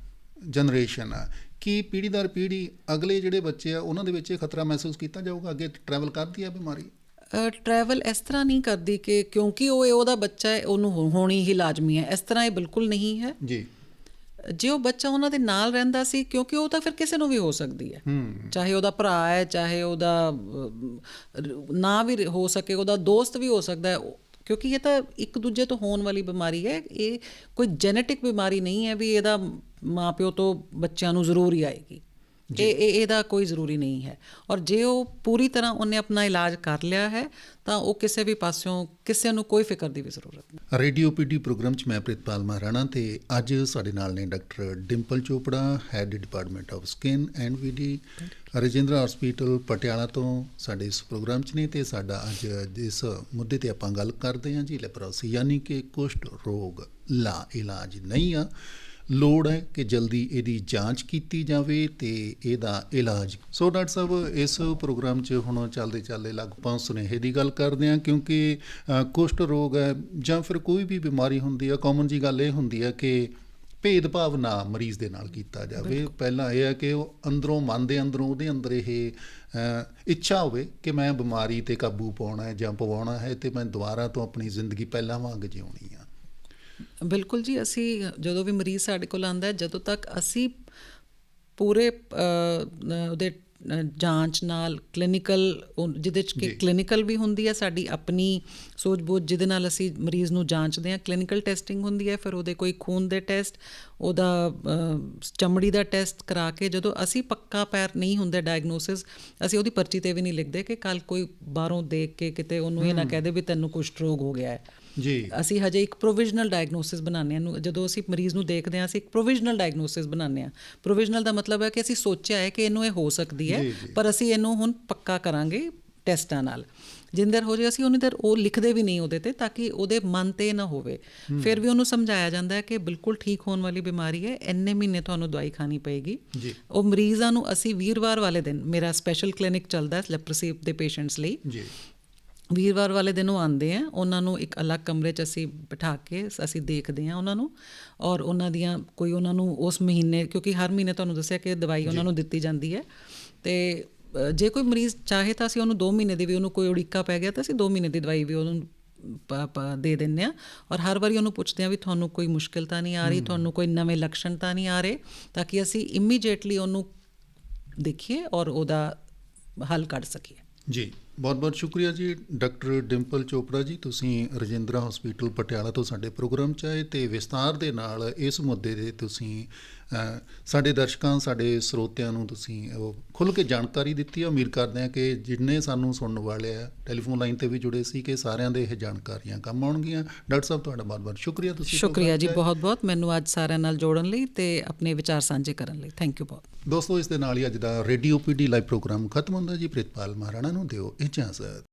Speaker 1: ਜਨਰੇਸ਼ਨ ਆ ਕੀ ਪੀੜ੍ਹੀ ਦਰ ਪੀੜ੍ਹੀ ਅਗਲੇ ਜਿਹੜੇ ਬੱਚੇ ਆ ਉਹਨਾਂ ਦੇ ਵਿੱਚ ਇਹ ਖਤਰਾ ਮਹਿਸੂਸ ਕੀਤਾ ਜਾਊਗਾ? ਅੱਗੇ ਟਰੈਵਲ ਕਰਦੀ ਆ ਬਿਮਾਰੀ?
Speaker 2: ਟਰੈਵਲ ਇਸ ਤਰ੍ਹਾਂ ਨਹੀਂ ਕਰਦੀ ਕਿ ਕਿਉਂਕਿ ਉਹ ਉਹਦਾ ਬੱਚਾ ਹੈ ਉਹਨੂੰ ਹੋਣੀ ਹੀ ਲਾਜ਼ਮੀ ਹੈ। ਇਸ ਤਰ੍ਹਾਂ ਇਹ ਬਿਲਕੁਲ ਨਹੀਂ ਹੈ।
Speaker 1: ਜੀ।
Speaker 2: ਜੇ ਉਹ ਬੱਚਾ ਉਹਨਾਂ ਦੇ ਨਾਲ ਰਹਿੰਦਾ ਸੀ ਕਿਉਂਕਿ ਉਹ ਤਾਂ ਫਿਰ ਕਿਸੇ ਨੂੰ ਵੀ ਹੋ ਸਕਦੀ ਹੈ। ਚਾਹੇ ਉਹਦਾ ਭਰਾ ਹੈ ਚਾਹੇ ਉਹਦਾ ਨਾ ਵੀ ਹੋ ਸਕੇ ਉਹਦਾ ਦੋਸਤ ਵੀ ਹੋ ਸਕਦਾ ਹੈ ਕਿਉਂਕਿ ਇਹ ਤਾਂ ਇੱਕ ਦੂਜੇ ਤੋਂ ਹੋਣ ਵਾਲੀ ਬਿਮਾਰੀ ਹੈ। ਇਹ ਕੋਈ ਜੈਨੇਟਿਕ ਬਿਮਾਰੀ ਨਹੀਂ ਹੈ ਵੀ ਇਹਦਾ ਮਾਪਿਓ ਤੋਂ ਬੱਚਿਆਂ ਨੂੰ ਜ਼ਰੂਰ ਹੀ ਆਏਗੀ। ਇਹ ਇਹ ਇਹਦਾ ਕੋਈ ਜ਼ਰੂਰੀ ਨਹੀਂ ਹੈ। ਔਰ ਜੇ ਉਹ ਪੂਰੀ ਤਰ੍ਹਾਂ ਉਹਨੇ ਆਪਣਾ ਇਲਾਜ ਕਰ ਲਿਆ ਹੈ ਤਾਂ ਉਹ ਕਿਸੇ ਵੀ ਪਾਸਿਓਂ ਕਿਸੇ ਨੂੰ ਕੋਈ ਫਿਕਰ ਦੀ ਵੀ ਜ਼ਰੂਰਤ ਨਹੀਂ।
Speaker 1: ਰੇਡੀਓ ਪੀਡੀ ਪ੍ਰੋਗਰਾਮ 'ਚ ਮੈਂ ਪ੍ਰਿਤਪਾਲ ਮਹਾਰਾਣਾ ਤੇ ਅੱਜ ਸਾਡੇ ਨਾਲ ਨੇ doctor Dimple Chopra head department of skin and VD Rajindra hospital Patiala ਤੋਂ ਸਾਡੇ ਇਸ ਪ੍ਰੋਗਰਾਮ 'ਚ ਨੇ ਤੇ ਸਾਡਾ ਅੱਜ ਜਿਸ ਮੁੱਦੇ ਤੇ ਆਪਾਂ ਗੱਲ ਕਰਦੇ ਹਾਂ ਜੀ ਲੈਪਰੋਸੀ ਯਾਨੀ ਕਿ ਕੁਸ਼ਟ ਰੋਗ ਲਾ ਇਲਾਜ ਨਹੀਂ ਆ। ਲੋੜ ਹੈ ਕਿ ਜਲਦੀ ਇਹਦੀ ਜਾਂਚ ਕੀਤੀ ਜਾਵੇ ਤੇ ਇਹਦਾ ਇਲਾਜ। ਸੋ ਡਾਕਟਰ ਸਾਹਿਬ ਇਸ ਪ੍ਰੋਗਰਾਮ 'ਚ ਹੁਣ ਚੱਲਦੇ ਚੱਲਦੇ ਲਗਭਗ ਸੁਨੇਹੇ ਦੀ ਗੱਲ ਕਰਦੇ ਹਾਂ ਕਿਉਂਕਿ ਕੁਸ਼ਟ ਰੋਗ ਹੈ ਜਾਂ ਫਿਰ ਕੋਈ ਵੀ ਬਿਮਾਰੀ ਹੁੰਦੀ ਹੈ ਕਾਮਨ ਜੀ ਗੱਲ ਇਹ ਹੁੰਦੀ ਹੈ ਕਿ ਭੇਦਭਾਵ ਨਾ ਮਰੀਜ਼ ਦੇ ਨਾਲ ਕੀਤਾ ਜਾਵੇ। ਪਹਿਲਾਂ ਇਹ ਹੈ ਕਿ ਉਹ ਅੰਦਰੋਂ ਮਨ ਦੇ ਅੰਦਰੋਂ ਉਹਦੇ ਅੰਦਰ ਇਹ ਇੱਛਾ ਹੋਵੇ ਕਿ ਮੈਂ ਬਿਮਾਰੀ ਤੇ ਕਾਬੂ ਪਾਉਣਾ ਹੈ ਜਾਂ ਪਵਾਉਣਾ ਹੈ ਤੇ ਮੈਂ ਦੁਬਾਰਾ ਤੋਂ ਆਪਣੀ ਜ਼ਿੰਦਗੀ ਪਹਿਲਾਂ ਵਾਂਗ ਜਿਉਣੀ ਆ।
Speaker 2: ਬਿਲਕੁਲ ਜੀ ਅਸੀਂ ਜਦੋਂ ਵੀ ਮਰੀਜ਼ ਸਾਡੇ ਕੋਲ ਆਂਦਾ ਹੈ ਜਦੋਂ ਤੱਕ ਅਸੀਂ ਪੂਰੇ ਉਹਦੇ ਜਾਂਚ ਨਾਲ ਕਲੀਨਿਕਲ ਜਿਹਦੇ ਚ ਕਿ ਕਲੀਨਿਕਲ ਵੀ ਹੁੰਦੀ ਹੈ ਸਾਡੀ ਆਪਣੀ ਸੋਚ-ਬੂਝ ਜਿਹਦੇ ਨਾਲ ਅਸੀਂ ਮਰੀਜ਼ ਨੂੰ ਜਾਂਚਦੇ ਹਾਂ ਕਲੀਨਿਕਲ ਟੈਸਟਿੰਗ ਹੁੰਦੀ ਹੈ ਫਿਰ ਉਹਦੇ ਕੋਈ ਖੂਨ ਦੇ ਟੈਸਟ ਉਹਦਾ ਚਮੜੀ ਦਾ ਟੈਸਟ ਕਰਾ ਕੇ ਜਦੋਂ ਅਸੀਂ ਪੱਕਾ ਪੈਰ ਨਹੀਂ ਹੁੰਦੇ ਡਾਇਗਨੋਸਿਸ ਅਸੀਂ ਉਹਦੀ ਪਰਚੀ ਤੇ ਵੀ ਨਹੀਂ ਲਿਖਦੇ ਕਿ ਕੱਲ ਕੋਈ ਬਾਹਰੋਂ ਦੇਖ ਕੇ ਕਿਤੇ ਉਹਨੂੰ ਇਹ ਨਾ ਕਹਿ ਦੇ ਵੀ ਤੈਨੂੰ ਕੁਸ਼ਟ ਰੋਗ ਹੋ ਗਿਆ ਹੈ।
Speaker 1: ਜੀ।
Speaker 2: ਅਸੀਂ ਹਜੇ ਇੱਕ ਪ੍ਰੋਵੀਜ਼ਨਲ ਡਾਇਗਨੋਸਿਸ ਬਣਾਉਂਦੇ ਹਾਂ। ਜਦੋਂ ਅਸੀਂ ਮਰੀਜ਼ ਨੂੰ ਦੇਖਦੇ ਹਾਂ ਅਸੀਂ ਇੱਕ ਪ੍ਰੋਵੀਜ਼ਨਲ ਡਾਇਗਨੋਸਿਸ ਬਣਾਉਂਦੇ ਹਾਂ। ਪ੍ਰੋਵੀਜ਼ਨਲ ਦਾ ਮਤਲਬ ਹੈ ਕਿ ਅਸੀਂ ਸੋਚਿਆ ਹੈ ਕਿ ਇਹਨੂੰ ਇਹ ਹੋ ਸਕਦੀ ਹੈ। ਪਰ ਅਸੀਂ ਇਹਨੂੰ ਹੁਣ ਪੱਕਾ ਕਰਾਂਗੇ ਟੈਸਟਾਂ ਨਾਲ। ਜਿੰਦਰ ਹੋ ਜੇ ਅਸੀਂ ਉਨੀ ਦੇਰ ਉਹ ਲਿਖਦੇ ਵੀ ਨਹੀਂ ਉਹਦੇ ਤੇ ਤਾਂ ਕਿ ਉਹਦੇ ਮਨ ਤੇ ਨਾ ਹੋਵੇ। ਫਿਰ ਵੀ ਉਹਨੂੰ ਸਮਝਾਇਆ ਜਾਂਦਾ ਹੈ ਕਿ ਬਿਲਕੁਲ ਠੀਕ ਹੋਣ ਵਾਲੀ ਬਿਮਾਰੀ ਹੈ ਇੰਨੇ ਮਹੀਨੇ ਤੁਹਾਨੂੰ ਦਵਾਈ ਖਾਣੀ ਪਏਗੀ। ਉਹ ਮਰੀਜ਼ਾਂ ਨੂੰ ਅਸੀਂ ਵੀਰਵਾਰ ਵਾਲੇ ਦਿਨ ਮੇਰਾ ਸਪੈਸ਼ਲ ਕਲੀਨਿਕ ਚੱਲਦਾ ਹੈ ਲੈਪਰਸੀ ਦੇ ਪੇਸ਼ੈਂਟਸ ਲਈ।
Speaker 1: ਜੀ।
Speaker 2: ਵੀਰਵਾਰ ਵਾਲੇ ਦਿਨ ਉਹ ਆਉਂਦੇ ਆ ਉਹਨਾਂ ਨੂੰ ਇੱਕ ਅਲੱਗ ਕਮਰੇ 'ਚ ਅਸੀਂ ਬਿਠਾ ਕੇ ਅਸੀਂ ਦੇਖਦੇ ਆ ਉਹਨਾਂ ਨੂੰ ਔਰ ਉਹਨਾਂ ਦੀਆਂ ਕੋਈ ਉਹਨਾਂ ਨੂੰ ਉਸ ਮਹੀਨੇ ਕਿਉਂਕਿ ਹਰ ਮਹੀਨੇ ਤੁਹਾਨੂੰ ਦੱਸਿਆ ਕਿ ਦਵਾਈ ਉਹਨਾਂ ਨੂੰ ਦਿੱਤੀ ਜਾਂਦੀ ਹੈ ਤੇ ਜੇ ਕੋਈ ਮਰੀਜ਼ ਚਾਹੇ ਤਾਂ ਅਸੀਂ ਉਹਨੂੰ 2 ਮਹੀਨੇ ਦੀ ਵੀ ਉਹਨੂੰ ਕੋਈ ਉੜੀਕਾ ਪੈ ਗਿਆ ਤਾਂ ਅਸੀਂ 2 ਮਹੀਨੇ ਦੀ ਦਵਾਈ ਵੀ ਉਹਨੂੰ ਪ- ਪ- ਦੇ ਦਿੰਦੇ ਆ ਔਰ ਹਰ ਵਾਰੀ ਉਹਨੂੰ ਪੁੱਛਦੇ ਆ ਵੀ ਤੁਹਾਨੂੰ ਕੋਈ ਮੁਸ਼ਕਿਲ ਤਾਂ ਨਹੀਂ ਆ ਰਹੀ ਤੁਹਾਨੂੰ ਕੋਈ ਨਵੇਂ ਲੱਛਣ ਤਾਂ ਨਹੀਂ ਆ ਰਹੇ ਤਾਂ ਕਿ ਅਸੀਂ ਇਮੀਡੀਏਟਲੀ ਉਹਨੂੰ ਦੇਖੀਏ ਔਰ ਉਹਦਾ ਹੱਲ ਕੱਢ ਸਕੀਏ।
Speaker 1: ਜੀ। ਬਹੁਤ ਬਹੁਤ ਸ਼ੁਕਰੀਆ ਜੀ, ਡਾਕਟਰ ਡਿੰਪਲ ਚੋਪੜਾ ਜੀ, ਤੁਸੀਂ ਰਜਿੰਦਰਾ ਹਸਪੀਟਲ ਪਟਿਆਲਾ ਤੋਂ ਸਾਡੇ ਪ੍ਰੋਗਰਾਮ 'ਚ ਆਏ ਤੇ ਵਿਸਤਾਰ ਦੇ ਨਾਲ ਇਸ ਮੁੱਦੇ ਦੇ ਤੁਸੀਂ ਸਾਡੇ ਦਰਸ਼ਕਾਂ ਸਾਡੇ ਸਰੋਤਿਆਂ ਨੂੰ ਤੁਸੀਂ ਉਹ ਖੁੱਲ੍ਹ ਕੇ ਜਾਣਕਾਰੀ ਦਿੱਤੀ ਹੈ। ਉਮੀਦ ਕਰਦੇ ਹਾਂ ਕਿ ਜਿੰਨੇ ਸਾਨੂੰ ਸੁਣਨ ਵਾਲੇ ਆ ਟੈਲੀਫੋਨ ਲਾਈਨ ਤੇ ਵੀ ਜੁੜੇ ਸੀ ਕਿ ਸਾਰਿਆਂ ਦੇ ਇਹ ਜਾਣਕਾਰੀਆਂ ਕੰਮ ਆਉਣਗੀਆਂ। ਡਾਕਟਰ ਸਾਹਿਬ ਤੁਹਾਡਾ ਬਹੁਤ ਬਹੁਤ ਸ਼ੁਕਰੀਆ ਤੁਸੀਂ
Speaker 2: ਸ਼ੁਕਰੀਆ ਜੀ
Speaker 1: program 'ਚ ਆਏ।
Speaker 2: ਬਹੁਤ ਬਹੁਤ। ਮੈਨੂੰ ਅੱਜ ਸਾਰਿਆਂ ਨਾਲ ਜੋੜਨ ਲਈ ਤੇ ਆਪਣੇ ਵਿਚਾਰ ਸਾਂਝੇ ਕਰਨ ਲਈ। ਥੈਂਕ ਯੂ ਬਹੁਤ।
Speaker 1: ਦੋਸਤੋ ਇਸ ਦੇ ਨਾਲ ਹੀ ਅੱਜ ਦਾ ਰੇਡੀਓ ਪੀਡੀ ਲਾਈਵ ਪ੍ਰੋਗਰਾਮ ਖਤਮ ਹੁੰਦਾ ਜੀ। ਪ੍ਰਿਤਪਾਲ ਮਹਾਰਾਣਾ ਨੂੰ ਦਿਓ ਇਜਾਜ਼ਤ।